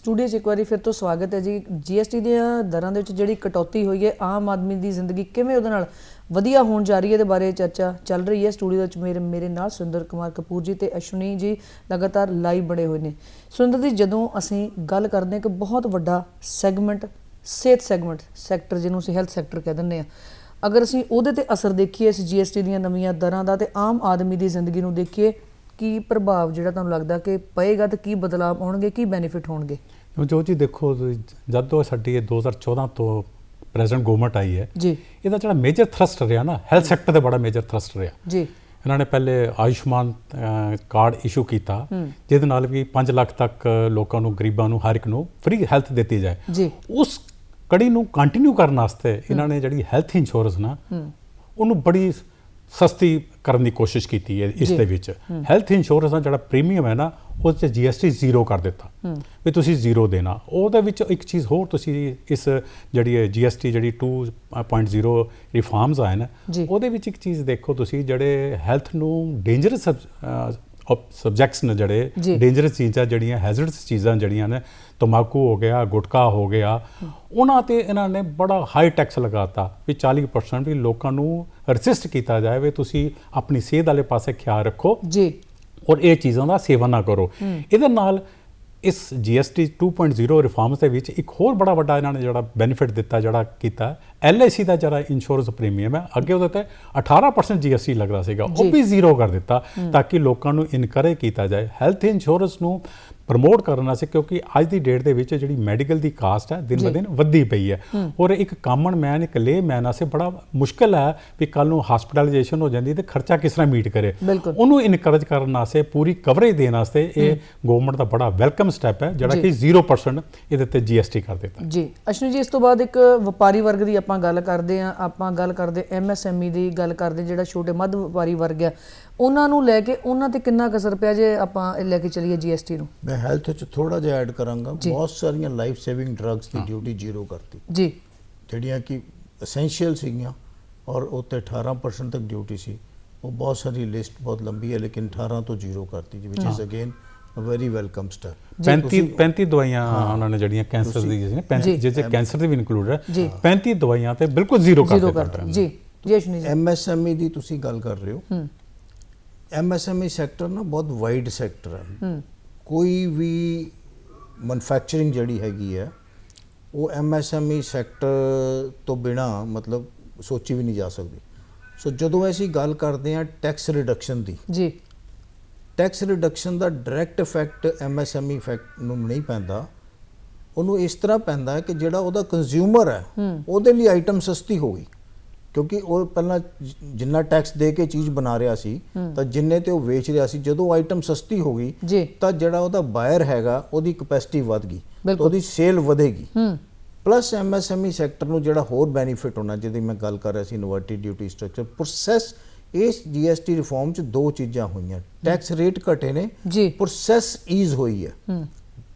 ਸਟੂਡੀਓ 'ਚ ਇੱਕ ਵਾਰੀ ਫਿਰ ਤੋਂ ਸਵਾਗਤ ਹੈ ਜੀ। ਜੀਐਸਟੀ ਦੀਆਂ ਦਰਾਂ ਦੇ ਵਿੱਚ ਜਿਹੜੀ ਕਟੌਤੀ ਹੋਈ ਹੈ, ਆਮ ਆਦਮੀ ਦੀ ਜ਼ਿੰਦਗੀ ਕਿਵੇਂ ਉਹਦੇ ਨਾਲ ਵਧੀਆ ਹੋਣ ਜਾ ਰਹੀ ਹੈ ਇਹਦੇ ਬਾਰੇ ਚਰਚਾ ਚੱਲ ਰਹੀ ਹੈ ਸਟੂਡੀਓ ਵਿੱਚ ਮੇਰੇ ਮੇਰੇ ਨਾਲ ਸੁਰਿੰਦਰ ਕੁਮਾਰ ਕਪੂਰ ਜੀ ਤੇ ਅਸ਼ਵਨੀ ਜੀ ਲਗਾਤਾਰ ਲਾਈਵ ਬਣੇ ਹੋਏ ਨੇ। ਸੁਰਿੰਦਰ ਜੀ, ਜਦੋਂ ਅਸੀਂ ਗੱਲ ਕਰਦੇ ਹਾਂ ਕਿ ਬਹੁਤ ਵੱਡਾ ਸੈਗਮੈਂਟ, ਸਿਹਤ ਸੈਗਮੈਂਟ, ਸੈਕਟਰ ਜਿਹਨੂੰ ਅਸੀਂ ਹੈਲਥ ਸੈਕਟਰ ਕਹਿ ਦਿੰਦੇ ਆ ਅਗਰ ਅਸੀਂ ਉਹਦੇ ਤੇ ਅਸਰ ਦੇਖੀਏ ਇਸ ਜੀਐਸਟੀ ਦੀਆਂ ਨਵੀਆਂ ਦਰਾਂ ਦਾ ਤੇ ਆਮ ਆਦਮੀ ਦੀ ਜ਼ਿੰਦਗੀ ਨੂੰ ਦੇਖੀਏ ਕੀ ਪ੍ਰਭਾਵ ਜਿਹੜਾ ਤੁਹਾਨੂੰ ਲੱਗਦਾ ਕਿ ਪਏਗਾ ਤੇ ਕੀ ਬਦਲਾਅ ਆਉਣਗੇ ਕੀ ਬੈਨੀਫਿਟ ਹੋਣਗੇ? ਜੋ ਜੀ ਦੇਖੋ ਜਦ ਤੋਂ ਸਾਡੀ ਇਹ 2014 ਤੋਂ ਪ੍ਰੈਜ਼ੈਂਟ ਗਵਰਨਮੈਂਟ ਆਈ ਹੈ ਜੀ। ਇਹਦਾ ਜਿਹੜਾ ਮੇਜਰ ਥਰਸਟ ਰਿਹਾ ਨਾ ਹੈਲਥ ਸੈਕਟਰ ਤੇ ਬੜਾ ਮੇਜਰ ਥਰਸਟ ਰਿਹਾ। ਜੀ। ਇਹਨਾਂ ਨੇ ਪਹਿਲੇ ਆਯੁਸ਼ਮਾਨ ਕਾਰਡ ਇਸ਼ੂ ਕੀਤਾ ਜਿਹਦੇ ਨਾਲ ਵੀ 5 ਲੱਖ ਤੱਕ ਲੋਕਾਂ ਨੂੰ ਗਰੀਬਾਂ ਨੂੰ ਹਰ ਇੱਕ ਨੂੰ ਫ੍ਰੀ ਹੈਲਥ ਦਿੱਤੀ ਜਾਏ। ਜੀ। ਉਸ ਕੜੀ ਨੂੰ ਕੰਟੀਨਿਊ ਕਰਨ ਵਾਸਤੇ ਇਹਨਾਂ ਨੇ ਜਿਹੜੀ ਹੈਲਥ ਇੰਸ਼ੋਰੈਂਸ ਨਾ ਉਹਨੂੰ ਬੜੀ ਸਸਤੀ ਕਰਨ ਦੀ ਕੋਸ਼ਿਸ਼ ਕੀਤੀ ਹੈ ਇਸ। ਦੇ ਵਿੱਚ। ਹੈਲਥ ਇੰਸ਼ੋਰੈਂਸ ਦਾ ਜਿਹੜਾ ਪ੍ਰੀਮੀਅਮ ਹੈ ਨਾ ਉਹ 'ਚ ਜੀਐਸਟੀ ਜ਼ੀਰੋ ਕਰ ਦਿੱਤਾ। ਵੀ ਤੁਸੀਂ ਜ਼ੀਰੋ ਦੇਣਾ। ਉਹਦੇ ਵਿੱਚ ਇੱਕ ਚੀਜ਼ ਹੋਰ ਤੁਸੀਂ ਇਸ ਜਿਹੜੀ ਹੈ ਜੀਐਸਟੀ ਜਿਹੜੀ 2.0 ਰਿਫਾਰਮਸ ਆਏ ਨਾ। ਉਹਦੇ ਵਿੱਚ ਇੱਕ ਚੀਜ਼ ਦੇਖੋ ਤੁਸੀਂ ਜਿਹੜੇ ਹੈਲਥ ਨੂੰ ਡੇਂਜਰਸ ਸਬਜੈਕਟਸ ਨੇ ਜਿਹੜੇ। ਡੇਂਜਰਸ ਚੀਜ਼ਾਂ ਜਿਹੜੀਆਂ ਹੈਜ਼ਰਡਸ ਚੀਜ਼ਾਂ ਜਿਹੜੀਆਂ ਨੇ ਤੰਬਾਕੂ ਹੋ ਗਿਆ ਗੁਟਕਾ ਹੋ ਗਿਆ ਉਹਨਾਂ ਤੇ ਇਹਨਾਂ ਨੇ ਬੜਾ ਹਾਈ ਟੈਕਸ ਲਗਾਤਾ ਵੀ 40% ਵੀ ਲੋਕਾਂ ਨੂੰ ਰੈਸਿਸਟ ਕੀਤਾ ਜਾਏ ਵੀ ਤੁਸੀਂ ਆਪਣੀ ਸਿਹਤ ਵਾਲੇ ਪਾਸੇ ਖਿਆਲ ਰੱਖੋ ਜੀ। ਔਰ ਇਹ ਚੀਜ਼ਾਂ ਦਾ ਸੇਵਨ ਨਾ ਕਰੋ। ਇਹਦੇ ਨਾਲ ਇਸ GST 2.0 ਰਿਫਾਰਮਸ ਦੇ ਵਿੱਚ ਇੱਕ ਹੋਰ ਬੜਾ ਵੱਡਾ ਇਹਨਾਂ ਨੇ ਜਿਹੜਾ ਬੈਨੀਫਿਟ ਦਿੱਤਾ ਜਿਹੜਾ ਕੀਤਾ LIC ਦਾ ਜਿਹੜਾ ਇੰਸ਼ੋਰੈਂਸ ਪ੍ਰੀਮੀਅਮ ਹੈ ਅੱਗੇ ਉਹਦੇ ਤੇ 18% GST ਲੱਗਦਾ ਸੀਗਾ। ਉਹ ਵੀ ਜ਼ੀਰੋ ਕਰ ਦਿੱਤਾ ਤਾਂ ਕਿ ਲੋਕਾਂ ਨੂੰ ਇਨਕਰੇਜ ਕੀਤਾ ਜਾਏ। ਹੈਲਥ ਇੰਸ਼ੋਰੈਂਸ ਨੂੰ ਪ੍ਰਮੋਟ ਕਰਨਾ ਸੀ ਕਿਉਂਕਿ ਅੱਜ ਦੀ ਡੇਟ ਦੇ ਵਿੱਚ ਜਿਹੜੀ ਮੈਡੀਕਲ ਦੀ ਕਾਸਟ ਹੈ ਦਿਨ ਬ ਦਿਨ ਵੱਧਦੀ ਪਈ ਹੈ। ਔਰ ਇੱਕ ਕਾਮਨ ਮੈਨ ਇੱਕ ਲੇ ਮੈਨ ਆਸੇ ਬੜਾ ਮੁਸ਼ਕਲ ਹੈ ਵੀ ਕੱਲ ਨੂੰ ਹਸਪੀਟਲਾਈਜੇਸ਼ਨ ਹੋ ਜਾਂਦੀ ਤੇ ਖਰਚਾ ਕਿਸ ਤਰ੍ਹਾਂ ਮੀਟ ਕਰੇ। ਉਹਨੂੰ ਇਨਕਰੇਜ ਕਰਨ ਵਾਸਤੇ ਪੂਰੀ ਕਵਰੇਜ ਦੇਣ ਵਾਸਤੇ ਇਹ ਗਵਰਨਮੈਂਟ ਦਾ ਬੜਾ ਵੈਲਕਮ ਸਟੈਪ ਹੈ ਜਿਹੜਾ। ਕਿ 0% ਇਹਦੇ ਤੇ GST ਕਰ ਦਿੱਤਾ। ਜੀ। ਅਸ਼ਵਨੀ ਜੀ ਇਸ ਤੋਂ ਬਾਅਦ ਇੱਕ ਵਪਾਰੀ ਵਰਗ ਦੀ ਆਪਾਂ ਗੱਲ ਕਰਦੇ ਆ ਆਪਾਂ ਗੱਲ ਕਰਦੇ ਐਮਐਸਐਮਈ ਦੀ ਗੱਲ ਕਰਦੇ ਜਿਹੜਾ ਛੋਟੇ ਮੱਧ ਵਪਾਰੀ ਵਰਗ ਆ ਉਹਨਾਂ ਨੂੰ ਲੈ ਕੇ ਉਹਨਾਂ ਤੇ ਕਿੰਨਾ ਕੁ ਅਸਰ ਪਿਆ ਜੇ ਆਪਾਂ ਇਹ ਲੈ ਕੇ ਚੱਲੀਏ ਜੀਐਸਟੀ ਨੂੰ? ਮੈਂ ਹੈਲਥ 'ਚ ਥੋੜਾ ਜਿਹਾ ਐਡ ਕਰਾਂਗਾ। ਜੀ। ਬਹੁਤ ਸਾਰੀਆਂ ਲਾਈਫ ਸੇਵਿੰਗ ਡਰੱਗਸ ਦੀ ਡਿਊਟੀ ਜ਼ੀਰੋ ਕਰਤੀ। ਜੀ। ਜਿਹੜੀਆਂ ਕਿ ਐਸੈਂਸ਼ੀਅਲ ਸੀਗੀਆਂ ਔਰ ਉੱਤੇ 18% ਤੱਕ ਡਿਊਟੀ ਸੀ। ਉਹ ਬਹੁਤ ਸਾਰੀ ਲਿਸਟ ਬਹੁਤ ਲੰਬੀ ਹੈ ਲੇਕਿਨ 18 ਤੋਂ ਜ਼ੀਰੋ ਕਰਤੀ ਵਿਚ is again very welcome step 35 35 ਦਵਾਈਆਂ ਉਹਨਾਂ ਨੇ ਜਿਹੜੀਆਂ ਕੈਂਸਰ ਦੀ ਜੀ। ਜਿਹਦੇ ਜਿਹਦੇ ਕੈਂਸਰ ਦੀ ਵੀ ਇਨਕਲੂਡ ਹੈ ਜੀ। 35 ਦਵਾਈਆਂ ਤੇ ਬਿਲਕੁਲ ਜ਼ੀਰੋ ਕਰ ਦਿੱਤਾ ਜੀ। ਜੀ ਐਮਐਸਐਮਈ ਦੀ ਤੁਸੀਂ ਗੱਲ ਕਰ ਰਹੇ ਹੋ। ਹੂੰ। ਐਮਐਸਐਮਈ ਸੈਕਟਰ ਨਾ ਬਹੁਤ ਵਾਈਡ ਸੈਕਟਰ ਹੈ। ਕੋਈ ਵੀ ਮੈਨੂਫੈਕਚਰਿੰਗ ਜਿਹੜੀ ਹੈਗੀ ਹੈ ਉਹ ਐਮਐਸਐਮਈ ਸੈਕਟਰ ਤੋਂ ਬਿਨਾ ਮਤਲਬ ਸੋਚੀ ਵੀ ਨਹੀਂ ਜਾ ਸਕਦੀ। ਸੋ ਜਦੋਂ ਅਸੀਂ ਗੱਲ ਕਰਦੇ ਹਾਂ ਟੈਕਸ ਰਿਡਕਸ਼ਨ ਦੀ ਜੀ। ਟੈਕਸ ਰਿਡਕਸ਼ਨ ਦਾ ਡਾਇਰੈਕਟ ਇਫੈਕਟ ਐਮਐਸਐਮਈ ਇਫੈਕਟ ਨੂੰ ਨਹੀਂ ਪੈਂਦਾ। ਉਹਨੂੰ ਇਸ ਤਰ੍ਹਾਂ ਪੈਂਦਾ ਹੈ ਕਿ ਜਿਹੜਾ ਉਹਦਾ ਕੰਜ਼ਿਊਮਰ ਹੈ ਉਹਦੇ ਲਈ ਆਈਟਮ ਸਸਤੀ ਹੋ ਗਈ। ਕਿਉਂਕਿ ਉਹ ਪਹਿਲਾਂ ਜਿੰਨਾ ਟੈਕਸ ਦੇ ਕੇ ਚੀਜ਼ ਬਣਾ ਰਿਹਾ ਸੀ ਤਾਂ ਜਿੰਨੇ ਤੇ ਉਹ ਵੇਚ ਰਿਹਾ ਸੀ ਜਦੋਂ ਆਈਟਮ ਸਸਤੀ ਹੋ ਗਈ ਤਾਂ ਜਿਹੜਾ ਉਹਦਾ ਬਾਇਰ ਹੈਗਾ ਉਹਦੀ ਕਪੈਸਿਟੀ ਵੱਧ ਗਈ। ਉਹਦੀ ਸੇਲ ਵਧੇਗੀ। ਪਲੱਸ ਐਮਐਸਐਮਈ ਸੈਕਟਰ ਨੂੰ ਜਿਹੜਾ ਹੋਰ ਬੈਨੀਫਿਟ ਹੋਣਾ ਜਿਹਦੀ ਮੈਂ ਗੱਲ ਕਰ ਰਿਹਾ ਸੀ ਇਨਵਰਟਿਡ ਡਿਊਟੀ ਸਟਰਕਚਰ ਪ੍ਰੋਸੈਸ ਇਸ ਜੀਐਸਟੀ ਰਿਫਾਰਮ ਚ ਦੋ ਚੀਜ਼ਾਂ ਹੋਈਆਂ। ਟੈਕਸ ਰੇਟ ਘਟੇ ਨੇ ਜੀ। ਪ੍ਰੋਸੈਸ ਈਜ਼ ਹੋਈ ਹੈ। ਹੂੰ।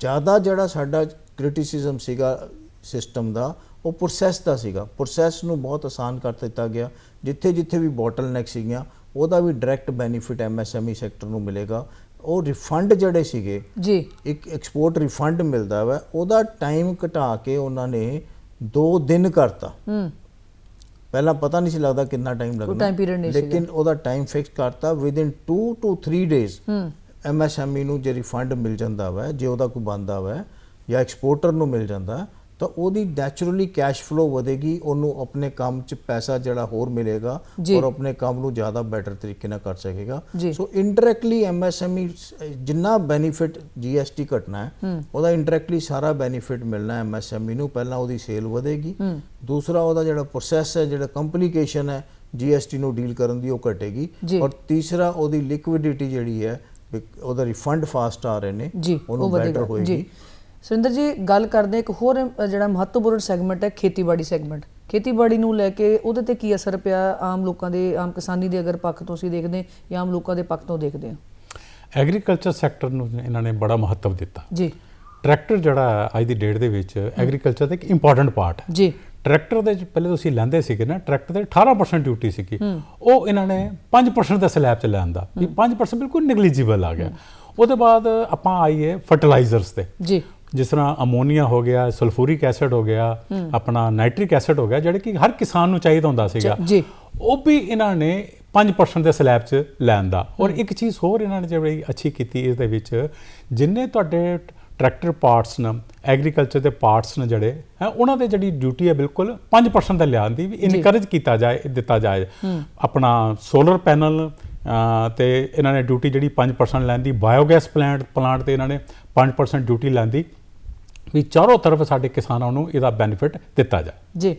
ਜ਼ਿਆਦਾ ਜਿਹੜਾ ਸਾਡਾ ਕ੍ਰਿਟਿਸਿਜ਼ਮ ਸੀਗਾ ਸਿਸਟਮ ਦਾ ਉਹ ਪ੍ਰੋਸੈਸ ਦਾ ਸੀਗਾ। ਪ੍ਰੋਸੈਸ ਨੂੰ ਬਹੁਤ ਆਸਾਨ ਕਰ ਦਿੱਤਾ ਗਿਆ। ਜਿੱਥੇ ਜਿੱਥੇ ਵੀ ਬੋਟਲਨੈਕ ਸੀਗੀਆਂ ਉਹਦਾ ਵੀ ਡਾਇਰੈਕਟ ਬੈਨੀਫਿਟ ਐਮਐਸਐਮਈ ਸੈਕਟਰ ਨੂੰ ਮਿਲੇਗਾ। ਉਹ ਰਿਫੰਡ ਜਿਹੜੇ ਸੀਗੇ ਜੀ। ਇੱਕ ਐਕਸਪੋਰਟ ਰਿਫੰਡ ਮਿਲਦਾ ਵਾ। ਉਹਦਾ ਟਾਈਮ ਘਟਾ ਕੇ ਉਹਨਾਂ ਨੇ 2 ਦਿਨ ਕਰਤਾ। ਹੂੰ। ਪਹਿਲਾਂ ਪਤਾ ਨਹੀਂ ਸੀ ਲੱਗਦਾ ਕਿੰਨਾ ਟਾਈਮ ਲੱਗਣਾ time period ਨਹੀਂ ਸੀਗਾ। ਲੇਕਿਨ ਉਹਦਾ ਟਾਈਮ ਫਿਕਸ ਕਰਤਾ within 2 to 3 days MSME ਨੂੰ ਜੇ ਰਿਫੰਡ ਮਿਲ ਜਾਂਦਾ ਵਾ ਜੇ ਉਹਦਾ ਕੋਈ ਬੰਦਾ ਵਾ ਜਾਂ ਐਕਸਪੋਰਟਰ ਨੂੰ ਮਿਲ ਜਾਂਦਾ ਤਾਂ ਉਹਦੀ ਨੈਚੁਰਲੀ ਕੈਸ਼ ਫਲੋ ਵਧੇਗੀ ਉਹਨੂੰ ਆਪਣੇ ਕੰਮ 'ਚ ਪੈਸਾ ਜਿਹੜਾ ਹੋਰ ਮਿਲੇਗਾ ਜੀ। ਔਰ ਆਪਣੇ ਕੰਮ ਨੂੰ ਜ਼ਿਆਦਾ ਬੈਟਰ ਤਰੀਕੇ ਨਾਲ ਕਰ ਸਕੇਗਾ। ਜੀ। ਸੋ ਇਨਡਾਇਰੈਕਟਲੀ ਐਮਐਸਐਮਈ ਜਿੰਨਾ ਬੈਨੀਫਿਟ ਜੀਐਸਟੀ ਘਟਣਾ ਹੈ ਉਹਦਾ ਇਨਡਾਇਰੈਕਟਲੀ ਸਾਰਾ ਬੈਨੀਫਿਟ ਮਿਲਣਾ ਐਮਐਸਐਮਈ ਨੂੰ ਪਹਿਲਾਂ ਉਹਦੀ ਸੇਲ ਵਧੇਗੀ। ਦੂਸਰਾ ਉਹਦਾ ਜਿਹੜਾ ਪ੍ਰੋਸੈਸ ਹੈ ਜਿਹੜਾ ਕੰਪਲਿਕੇਸ਼ਨ ਹੈ ਜੀਐਸਟੀ ਨੂੰ ਡੀਲ ਕਰਨ ਦੀ ਉਹ ਘਟੇਗੀ। ਜੀ। ਔਰ ਤੀਸਰਾ ਉਹਦੀ ਲਿਕੁਇਡਿਟੀ ਜਿਹੜੀ ਹੈ ਉਹਦਾ ਰਿਫੰਡ ਫਾਸਟ ਆ ਰਹੇ ਨੇ ਜੀ ਉਹਨੂੰ ਉਹ ਬੈਟਰ ਹੋਏਗੀ। ਜੀ। ਸੁਰਿੰਦਰ ਜੀ ਗੱਲ ਕਰਦੇ ਇੱਕ ਹੋਰ ਜਿਹੜਾ ਮਹੱਤਵਪੂਰਨ ਸੈਗਮੈਂਟ ਹੈ ਖੇਤੀਬਾੜੀ ਸੈਗਮੈਂਟ ਖੇਤੀਬਾੜੀ ਨੂੰ ਲੈ ਕੇ ਉਹਦੇ ਤੇ ਕੀ ਅਸਰ ਪਿਆ? ਆਮ ਲੋਕਾਂ ਦੇ ਆਮ ਕਿਸਾਨੀ ਦੇ ਅਗਰ ਪੱਖ ਤੋਂ ਅਸੀਂ ਦੇਖਦੇ ਹਾਂ ਜਾਂ ਆਮ ਲੋਕਾਂ ਦੇ ਪੱਖ ਤੋਂ ਦੇਖਦੇ ਹਾਂ? ਐਗਰੀਕਲਚਰ ਸੈਕਟਰ ਨੂੰ ਇਹਨਾਂ ਨੇ ਬੜਾ ਮਹੱਤਵ ਦਿੱਤਾ। ਜੀ। ਟਰੈਕਟਰ ਜਿਹੜਾ ਹੈ ਅੱਜ ਦੀ ਡੇਟ ਦੇ ਵਿੱਚ ਐਗਰੀਕਲਚਰ ਦਾ ਇੱਕ ਇੰਪੋਰਟੈਂਟ ਪਾਰਟ ਹੈ। ਜੀ। ਟਰੈਕਟਰ ਦੇ ਪਹਿਲੇ ਤੁਸੀਂ ਲੈਂਦੇ ਸੀਗੇ ਨਾ ਟਰੈਕਟਰ ਤੇ 18% ਡਿਊਟੀ ਸੀਗੀ। ਉਹ ਇਹਨਾਂ ਨੇ 5% ਦਾ ਸਲੈਬ ਚ ਲੈਂਦਾ ਵੀ 5% ਬਿਲਕੁਲ ਨੈਗਲੀਜੀਬਲ ਆ ਗਿਆ। ਉਹਦੇ ਬਾਅਦ ਆਪਾਂ ਆਈਏ ਫਰਟੀਲਾਈਜ਼ਰਸ ਤੇ। ਜੀ। ਜਿਸ ਤਰ੍ਹਾਂ ਅਮੋਨੀਆ ਹੋ ਗਿਆ ਸਲਫੂਰਿਕ ਐਸਿਡ ਹੋ ਗਿਆ ਆਪਣਾ ਨਾਈਟ੍ਰਿਕ ਐਸਿਡ ਹੋ ਗਿਆ ਜਿਹੜੇ ਕਿ ਹਰ ਕਿਸਾਨ ਨੂੰ ਚਾਹੀਦਾ ਹੁੰਦਾ ਸੀਗਾ। ਜੀ। ਉਹ ਵੀ ਇਹਨਾਂ ਨੇ 5% ਦੇ ਸਲੈਬ 'ਚ ਲੈਣ ਦਾ। ਔਰ ਇੱਕ ਚੀਜ਼ ਹੋਰ ਇਹਨਾਂ ਨੇ ਜਿਹੜੀ ਅੱਛੀ ਕੀਤੀ ਇਸ ਦੇ ਵਿੱਚ ਜਿੰਨੇ ਤੁਹਾਡੇ ਟਰੈਕਟਰ ਪਾਰਟਸ ਨੇ ਐਗਰੀਕਲਚਰ ਦੇ ਪਾਰਟਸ ਨੇ ਜਿਹੜੇ ਹੈ ਉਹਨਾਂ ਦੇ ਜਿਹੜੀ ਡਿਊਟੀ ਹੈ ਬਿਲਕੁਲ 5% ਦਾ ਲਿਆਉਣ ਦੀ ਵੀ ਇਨਕਰੇਜ ਕੀਤਾ ਜਾਏ ਦਿੱਤਾ ਜਾਏ। ਆਪਣਾ ਸੋਲਰ ਪੈਨਲ ਤੇ ਇਹਨਾਂ ਨੇ ਡਿਊਟੀ ਜਿਹੜੀ 5% ਲੈਣ ਦੀ ਬਾਇਓਗੈਸ ਪਲਾਂਟ ਪਲਾਂਟ ਤੇ ਇਹਨਾਂ ਨੇ 5% ਡਿਊਟੀ ਲੈਣ ਦੀ। ਵੀ ਚਾਰੋਂ ਤਰਫ ਸਾਡੇ ਕਿਸਾਨਾਂ ਨੂੰ ਇਹਦਾ ਬੈਨੀਫਿਟ ਦਿੱਤਾ ਜਾਏ। ਜੀ।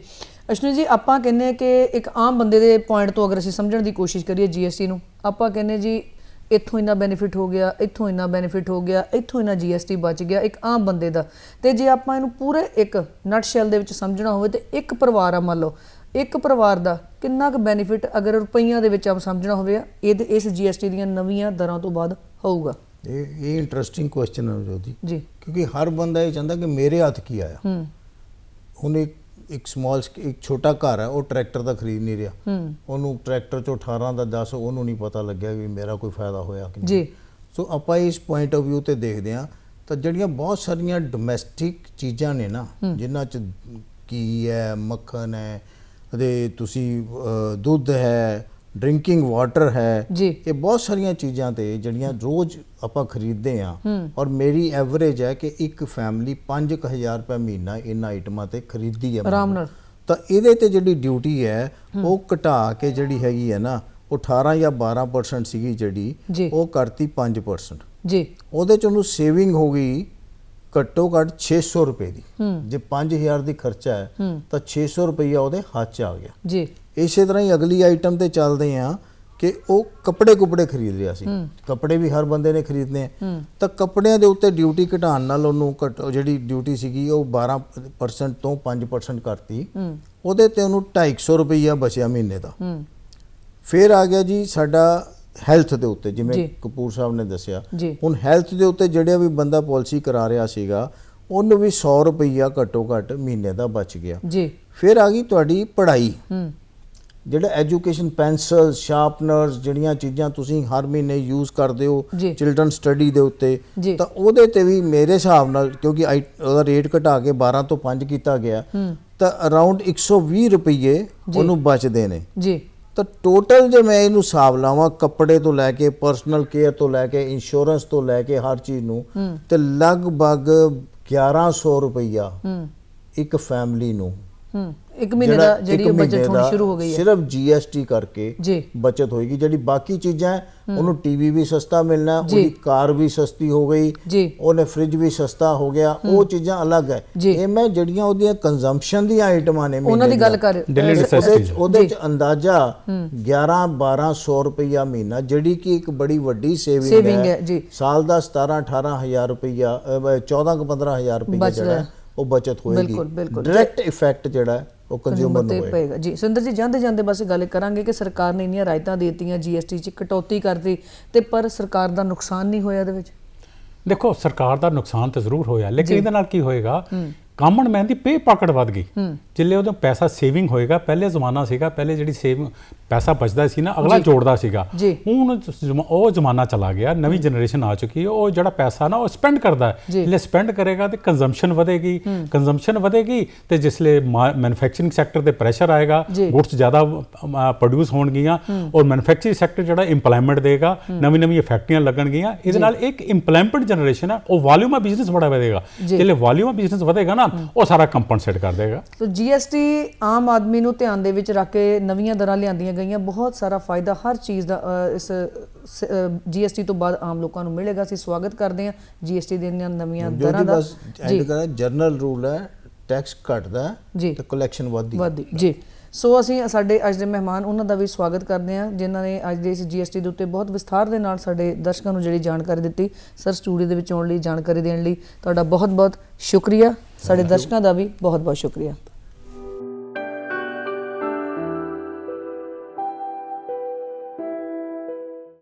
ਅਸ਼ਵਨੀ ਜੀ, ਆਪਾਂ ਕਹਿੰਦੇ ਹਾਂ ਕਿ ਇੱਕ ਆਮ ਬੰਦੇ ਦੇ ਪੁਆਇੰਟ ਤੋਂ ਅਗਰ ਅਸੀਂ ਸਮਝਣ ਦੀ ਕੋਸ਼ਿਸ਼ ਕਰੀਏ ਜੀਐਸਟੀ ਨੂੰ, ਆਪਾਂ ਕਹਿੰਦੇ ਜੀ, ਇੱਥੋਂ ਇੰਨਾ ਬੈਨੀਫਿਟ ਹੋ ਗਿਆ, ਇੱਥੋਂ ਇੰਨਾ ਬੈਨੀਫਿਟ ਹੋ ਗਿਆ, ਇੱਥੋਂ ਇੰਨਾ ਜੀਐਸਟੀ ਬਚ ਗਿਆ ਇੱਕ ਆਮ ਬੰਦੇ ਦਾ। ਤੇ ਜੇ ਆਪਾਂ ਇਹਨੂੰ ਪੂਰੇ ਇੱਕ ਨਟਸ਼ੈਲ ਦੇ ਵਿੱਚ ਸਮਝਣਾ ਹੋਵੇ ਤੇ ਇੱਕ ਪਰਿਵਾਰ ਆ ਮੰਨ ਲਓ, ਇੱਕ ਪਰਿਵਾਰ ਦਾ ਕਿੰਨਾ ਕੁ ਬੈਨੀਫਿਟ ਅਗਰ ਰੁਪਈਆਂ ਦੇ ਵਿੱਚ ਆਪ ਸਮਝਣਾ ਹੋਵੇ ਇਹ ਇਸ ਜੀਐਸਟੀ ਦੀਆਂ ਨਵੀਆਂ ਦਰਾਂ ਤੋਂ ਬਾਅਦ ਹੋਊਗਾ। ਇਹ ਇਹ ਇੰਟਰਸਟਿੰਗ ਕੁਐਸਚਨ ਹੈ ਜੋਤੀ। ਜੀ। ਕਿਉਂਕਿ ਹਰ ਬੰਦਾ ਇਹ ਚਾਹੁੰਦਾ ਕਿ ਮੇਰੇ ਹੱਥ ਕੀ ਆਇਆ। ਹੂੰ। ਹੁਣ ਇੱਕ ਇੱਕ ਸਮਾਲ ਇੱਕ ਛੋਟਾ ਘਰ ਹੈ ਉਹ ਟਰੈਕਟਰ ਦਾ ਖਰੀਦ ਨਹੀਂ ਰਿਹਾ। ਉਹਨੂੰ ਟਰੈਕਟਰ ਚੋਂ 18 ਦਾ 10 ਉਹਨੂੰ ਨਹੀਂ ਪਤਾ ਲੱਗਿਆ ਵੀ ਮੇਰਾ ਕੋਈ ਫਾਇਦਾ ਹੋਇਆ ਕਿ ਨਹੀਂ। ਜੀ। ਸੋ ਆਪਾਂ ਇਸ ਪੁਆਇੰਟ ਆਫ View ਤੇ ਦੇਖਦੇ ਹਾਂ। ਤਾਂ ਜਿਹੜੀਆਂ ਬਹੁਤ ਸਾਰੀਆਂ ਡੋਮੈਸਟਿਕ ਚੀਜ਼ਾਂ ਨੇ ਨਾ ਜਿਨ੍ਹਾਂ ਚ ਕੀ ਹੈ ਮੱਖਣ ਹੈ ਅਤੇ ਤੁਸੀਂ ਦੁੱਧ ਹੈ ਡਰਿੰਕਿੰਗ ਵਾਟਰ ਹੈ। ਇਹ ਬਹੁਤ ਸਾਰੀਆਂ ਚੀਜ਼ਾਂ ਤੇ ਜਿਹੜੀਆਂ ਰੋਜ਼ ਆਪਾਂ ਖਰੀਦਦੇ ਆ। ਔਰ ਮੇਰੀ ਐਵਰੇਜ ਹੈ ਕਿ ਇੱਕ ਫੈਮਿਲੀ 5000 ਰੁਪਏ ਮਹੀਨਾ ਇਹਨਾਂ ਆਈਟਮਾਂ ਤੇ ਖਰੀਦਦੀ ਹੈ ਆਰਾਮ ਨਾਲ। ਤਾਂ ਇਹਦੇ ਤੇ ਜਿਹੜੀ ਡਿਊਟੀ ਹੈ ਉਹ ਘਟਾ ਕੇ ਜਿਹੜੀ ਹੈਗੀ ਹੈ ਨਾ ਉਹ 18 ਜਾਂ 12% ਸੀਗੀ ਜਿਹੜੀ। ਉਹ ਕਰਤੀ 5% ਜੀ। ਉਹਦੇ ਚ ਉਹਨੂੰ ਸੇਵਿੰਗ ਹੋ ਗਈ ਘੱਟੋ ਘੱਟ 600 ਰੁਪਏ ਦੀ। ਜੇ 5000 ਦੀ ਖਰਚਾ ਹੈ ਤਾਂ 600 ਰੁਪਈਆ ਉਹਦੇ ਹੱਥ 'ਚ ਆ ਗਿਆ। ਜੀ। ਇਸੇ ਤਰ੍ਹਾਂ ਹੀ ਅਗਲੀ ਆਈਟਮ ਤੇ ਚੱਲਦੇ ਆ ਕਿ ਉਹ ਕੱਪੜੇ ਕੁਪੜੇ ਖਰੀਦ ਰਿਹਾ ਸੀ। ਕੱਪੜੇ ਵੀ ਹਰ ਬੰਦੇ ਨੇ ਖਰੀਦਨੇ ਆ। ਤਾਂ ਕੱਪੜਿਆਂ ਦੇ ਉੱਤੇ ਡਿਊਟੀ ਘਟਾਉਣ ਨਾਲ ਉਹਨੂੰ ਜਿਹੜੀ ਡਿਊਟੀ ਸੀਗੀ ਉਹ 12% ਤੋਂ 5% ਕਰਤੀ। ਉਹਦੇ ਤੇ ਉਹਨੂੰ 250 ਰੁਪਈਆ ਬਚਿਆ ਮਹੀਨੇ ਦਾ। ਫਿਰ ਆ ਗਿਆ ਜੀ ਸਾਡਾ ਹੈਲਥ ਦੇ ਉੱਤੇ। ਜਿਵੇਂ ਕਪੂਰ ਸਾਹਿਬ ਨੇ ਦੱਸਿਆ। ਹੁਣ ਹੈਲਥ ਦੇ ਉੱਤੇ ਜਿਹੜਾ ਵੀ ਬੰਦਾ ਪਾਲਿਸੀ ਕਰਾ ਰਿਹਾ ਸੀਗਾ ਉਹਨੂੰ ਵੀ 100 ਰੁਪਈਆ ਘੱਟੋ ਘੱਟ ਮਹੀਨੇ ਦਾ ਬਚ ਗਿਆ। ਜੀ। ਫਿਰ ਆ ਗਈ ਤੁਹਾਡੀ ਪੜ੍ਹਾਈ। ਹੂੰ। ਜਿਹੜਾ ਐਜੂਕੇਸ਼ਨ ਪੈਨਸਲਸ ਸ਼ਾਰਪਨਰਸ ਜਿਹੜੀਆਂ ਚੀਜ਼ਾਂ ਤੁਸੀਂ ਹਰ ਮਹੀਨੇ ਯੂਜ਼ ਕਰਦੇ ਹੋ। ਚਿਲਡਰਨ ਸਟੱਡੀ ਦੇ ਉੱਤੇ। ਤਾਂ ਉਹਦੇ ਤੇ ਵੀ ਮੇਰੇ ਹਿਸਾਬ ਨਾਲ ਕਿਉਂਕਿ ਉਹਦਾ ਰੇਟ ਘਟਾ ਕੇ 12 ਤੋਂ 5 ਕੀਤਾ ਗਿਆ ਤਾਂ ਅਰਾਊਂਡ 120 ਰੁਪਏ ਉਹਨੂੰ ਬਚਦੇ ਨੇ। ਜੀ। ਤਾਂ ਟੋਟਲ ਜੇ ਮੈਂ ਇਹਨੂੰ ਹਿਸਾਬ ਲਾਵਾਂ ਕੱਪੜੇ ਤੋਂ ਲੈ ਕੇ ਪਰਸਨਲ ਕੇਅਰ ਤੋਂ ਲੈ ਕੇ ਇੰਸ਼ੋਰੈਂਸ ਤੋਂ ਲੈ ਕੇ ਹਰ ਚੀਜ਼ ਨੂੰ ਤੇ ਲਗਭਗ 1100 ਰੁਪਈਆ ਇੱਕ ਫੈਮਿਲੀ ਨੂੰ। ਇੱਕ ਮਹੀਨੇ ਦਾ ਜਿਹੜੀ ਬਜਟ ਹੋਣੀ ਸ਼ੁਰੂ ਹੋ ਗਈ ਹੈ ਸਿਰਫ ਜੀਐਸਟੀ ਕਰਕੇ ਜੀ। ਬਚਤ ਹੋਏਗੀ ਜਿਹੜੀ ਬਾਕੀ ਚੀਜ਼ਾਂ ਹੈ, ਉਹਨੂੰ ਟੀਵੀ ਵੀ ਸਸਤਾ ਮਿਲਣਾ। ਉਹਦੀ ਕਾਰ ਵੀ ਸਸਤੀ ਹੋ ਗਈ ਜੀ। ਉਹਨੇ ਫ੍ਰਿਜ ਵੀ ਸਸਤਾ ਹੋ ਗਿਆ ਉਹ ਚੀਜ਼ਾਂ ਅਲੱਗ ਹੈ। ਇਹ ਮੈਂ ਜਿਹੜੀਆਂ ਉਹਦੀਆਂ ਕੰਜ਼ੰਪਸ਼ਨ ਦੀਆਂ ਆਈਟਮਾਂ ਨੇ ਉਹਨਾਂ ਦੀ ਮਹੀਨੇ ਗੱਲ ਕਰ। ਉਹਦੇ 'ਚ- ਉਹਦੇ ਜੀ। ਚ ਅੰਦਾਜ਼ਾ 11 1200 ਰੁਪਈਆ ਮਹੀਨਾ ਜਿਹੜੀ ਕਿ ਇੱਕ ਬੜੀ ਵੱਡੀ ਸੇਵਿੰਗ ਹੈ, ਜੀ। ਸਾਲ ਦਾ 17 18000 ਰੁਪਈਆ 14 15000 ਰੁਪਈਆ ਬਚਦਾ ਜਿਹੜਾ ਉਹ ਬਚਤ ਹੋਏਗੀ ਬਿਲਕੁਲ, ਬਿਲਕੁਲ। ਡਾਇਰੈਕਟ ਇਫੈਕਟ ਜਿਹੜਾ ਹੈ, ਉਹ ਕੰਜ਼ਿਊਮਰ ਨੂੰ ਪਏਗਾ। ਜੀ ਸੁੰਦਰ ਜੀ ਜਾਂਦੇ ਜਾਂਦੇ ਬਸ ਗੱਲ ਕਰਾਂਗੇ ਕਿ ਸਰਕਾਰ ਨੇ ਇੰਨੀਆਂ ਰਾਇਤਾਂ ਦੇ ਦਿੱਤੀਆਂ ਜੀਐਸਟੀ 'ਚ ਕਟੌਤੀ ਕਰਤੀ ਤੇ ਪਰ ਸਰਕਾਰ ਦਾ ਨੁਕਸਾਨ ਨਹੀਂ ਹੋਇਆ ਇਹਦੇ ਵਿੱਚ? ਦੇਖੋ ਸਰਕਾਰ ਦਾ ਨੁਕਸਾਨ ਤਾਂ ਜ਼ਰੂਰ ਹੋਇਆ ਲੇਕਿਨ ਇਹਦੇ ਨਾਲ ਕੀ ਹੋਏਗਾ ਕਾਮਨ ਮੈਨ ਦੀ ਪੇ ਪਾਕਟ ਵੱਧ ਗਈ। ਜਿੱਲੇ ਉਹਦਾ ਪੈਸਾ ਸੇਵਿੰਗ ਹੋਏਗਾ ਪਹਿਲੇ ਜ਼ਮਾਨਾ ਸੀਗਾ ਪਹਿਲੇ ਜਿਹੜੀ ਸੇਵ ਪੈਸਾ ਬਚਦਾ ਸੀ ਨਾ ਅਗਲਾ ਜੋੜਦਾ ਸੀਗਾ। ਹੁਣ ਉਹ ਜ਼ਮਾਨਾ ਚਲਾ ਗਿਆ ਨਵੀਂ ਜਨਰੇਸ਼ਨ ਆ ਚੁੱਕੀ ਹੈ ਉਹ ਜਿਹੜਾ ਪੈਸਾ ਨਾ ਉਹ ਸਪੈਂਡ ਕਰਦਾ ਹੈ। ਜਿੱਲੇ ਸਪੈਂਡ ਕਰੇਗਾ ਤੇ ਕੰਜ਼ੰਪਸ਼ਨ ਵਧੇਗੀ। ਕੰਜ਼ੰਪਸ਼ਨ ਵਧੇਗੀ ਤੇ ਜਿਸਲੇ ਮੈਨੂਫੈਕਚਰਿੰਗ ਸੈਕਟਰ ਤੇ ਪ੍ਰੈਸ਼ਰ ਆਏਗਾ। ਗੁੱਡਸ ਜ਼ਿਆਦਾ ਪ੍ਰੋਡਿਊਸ ਹੋਣਗੀਆਂ ਔਰ ਮੈਨੂਫੈਕਚਰਿੰਗ ਸੈਕਟਰ ਜਿਹੜਾ ਇੰਪਲੋਇਮੈਂਟ ਦੇਗਾ ਨਵੀਂ ਨਵੀਂ ਫੈਕਟਰੀਆਂ ਲੱਗਣਗੀਆਂ। ਇਹਦੇ ਨਾਲ ਇੱਕ ਇੰਪਲੋਇਮੈਂਟ ਜਨਰੇਸ਼ਨ ਹੈ ਉਹ ਵਾਲਿਊਮ ਆਫ ਬਿਜ਼ਨਸ ਬੜਾ ਵਧੇਗਾ। ਜਿੱਲੇ ਵਾਲਿਊਮ ਆਫ ਬਿਜ਼ਨਸ ਵਧੇਗਾ ਨਾ ਉਹ ਸਾਰਾ ਕੰਪਨਸੇਟ ਕਰ ਦੇਗਾ। ਸੋ ਜੀਐਸਟੀ ਆਮ ਆਦਮੀ ਨੂੰ ਧਿਆਨ ਦੇ ਵਿੱਚ ਰੱਖ ਕੇ ਨਵੀਆਂ ਦਰਾਂ ਲਿਆਂਦੀਆਂ ਗਈਆਂ। ਬਹੁਤ ਸਾਰਾ ਫਾਇਦਾ ਹਰ ਚੀਜ਼ ਦਾ ਇਸ ਜੀਐਸਟੀ ਤੋਂ ਬਾਅਦ ਆਮ ਲੋਕਾਂ ਨੂੰ ਮਿਲੇਗਾ। ਅਸੀਂ ਸਵਾਗਤ ਕਰਦੇ ਹਾਂ ਜੀਐਸਟੀ ਦੀਆਂ ਨਵੀਆਂ ਜੋ ਦਰਾਂ ਜੀ ਦਾ। ਕਰਾਂ ਜਨਰਲ ਰੂਲ ਹੈ ਟੈਕਸ ਘਟਦਾ ਜੀ। ਤੇ ਕਲੈਕਸ਼ਨ ਵੱਧਦੀ ਜੀ। ਸੋ ਅਸੀਂ ਸਾਡੇ ਅੱਜ ਦੇ ਮਹਿਮਾਨ ਉਹਨਾਂ ਦਾ ਵੀ ਸਵਾਗਤ ਕਰਦੇ ਹਾਂ ਜਿਨ੍ਹਾਂ ਨੇ ਅੱਜ ਦੇ ਇਸ ਜੀਐਸਟੀ ਦੇ ਉੱਤੇ ਬਹੁਤ ਵਿਸਥਾਰ ਦੇ ਨਾਲ ਸਾਡੇ ਦਰਸ਼ਕਾਂ ਨੂੰ ਜਿਹੜੀ ਜਾਣਕਾਰੀ ਦਿੱਤੀ ਸਰ ਸਟੂਡੀਓ ਦੇ ਵਿੱਚ ਆਉਣ ਲਈ ਜਾਣਕਾਰੀ ਦੇਣ ਲਈ ਤੁਹਾਡਾ ਬਹੁਤ ਬਹੁਤ ਸ਼ੁਕਰੀਆ ਸਾਡੇ ਦਰਸ਼ਕਾਂ ਦਾ ਵੀ ਬਹੁਤ ਬਹੁਤ ਸ਼ੁਕਰੀਆ।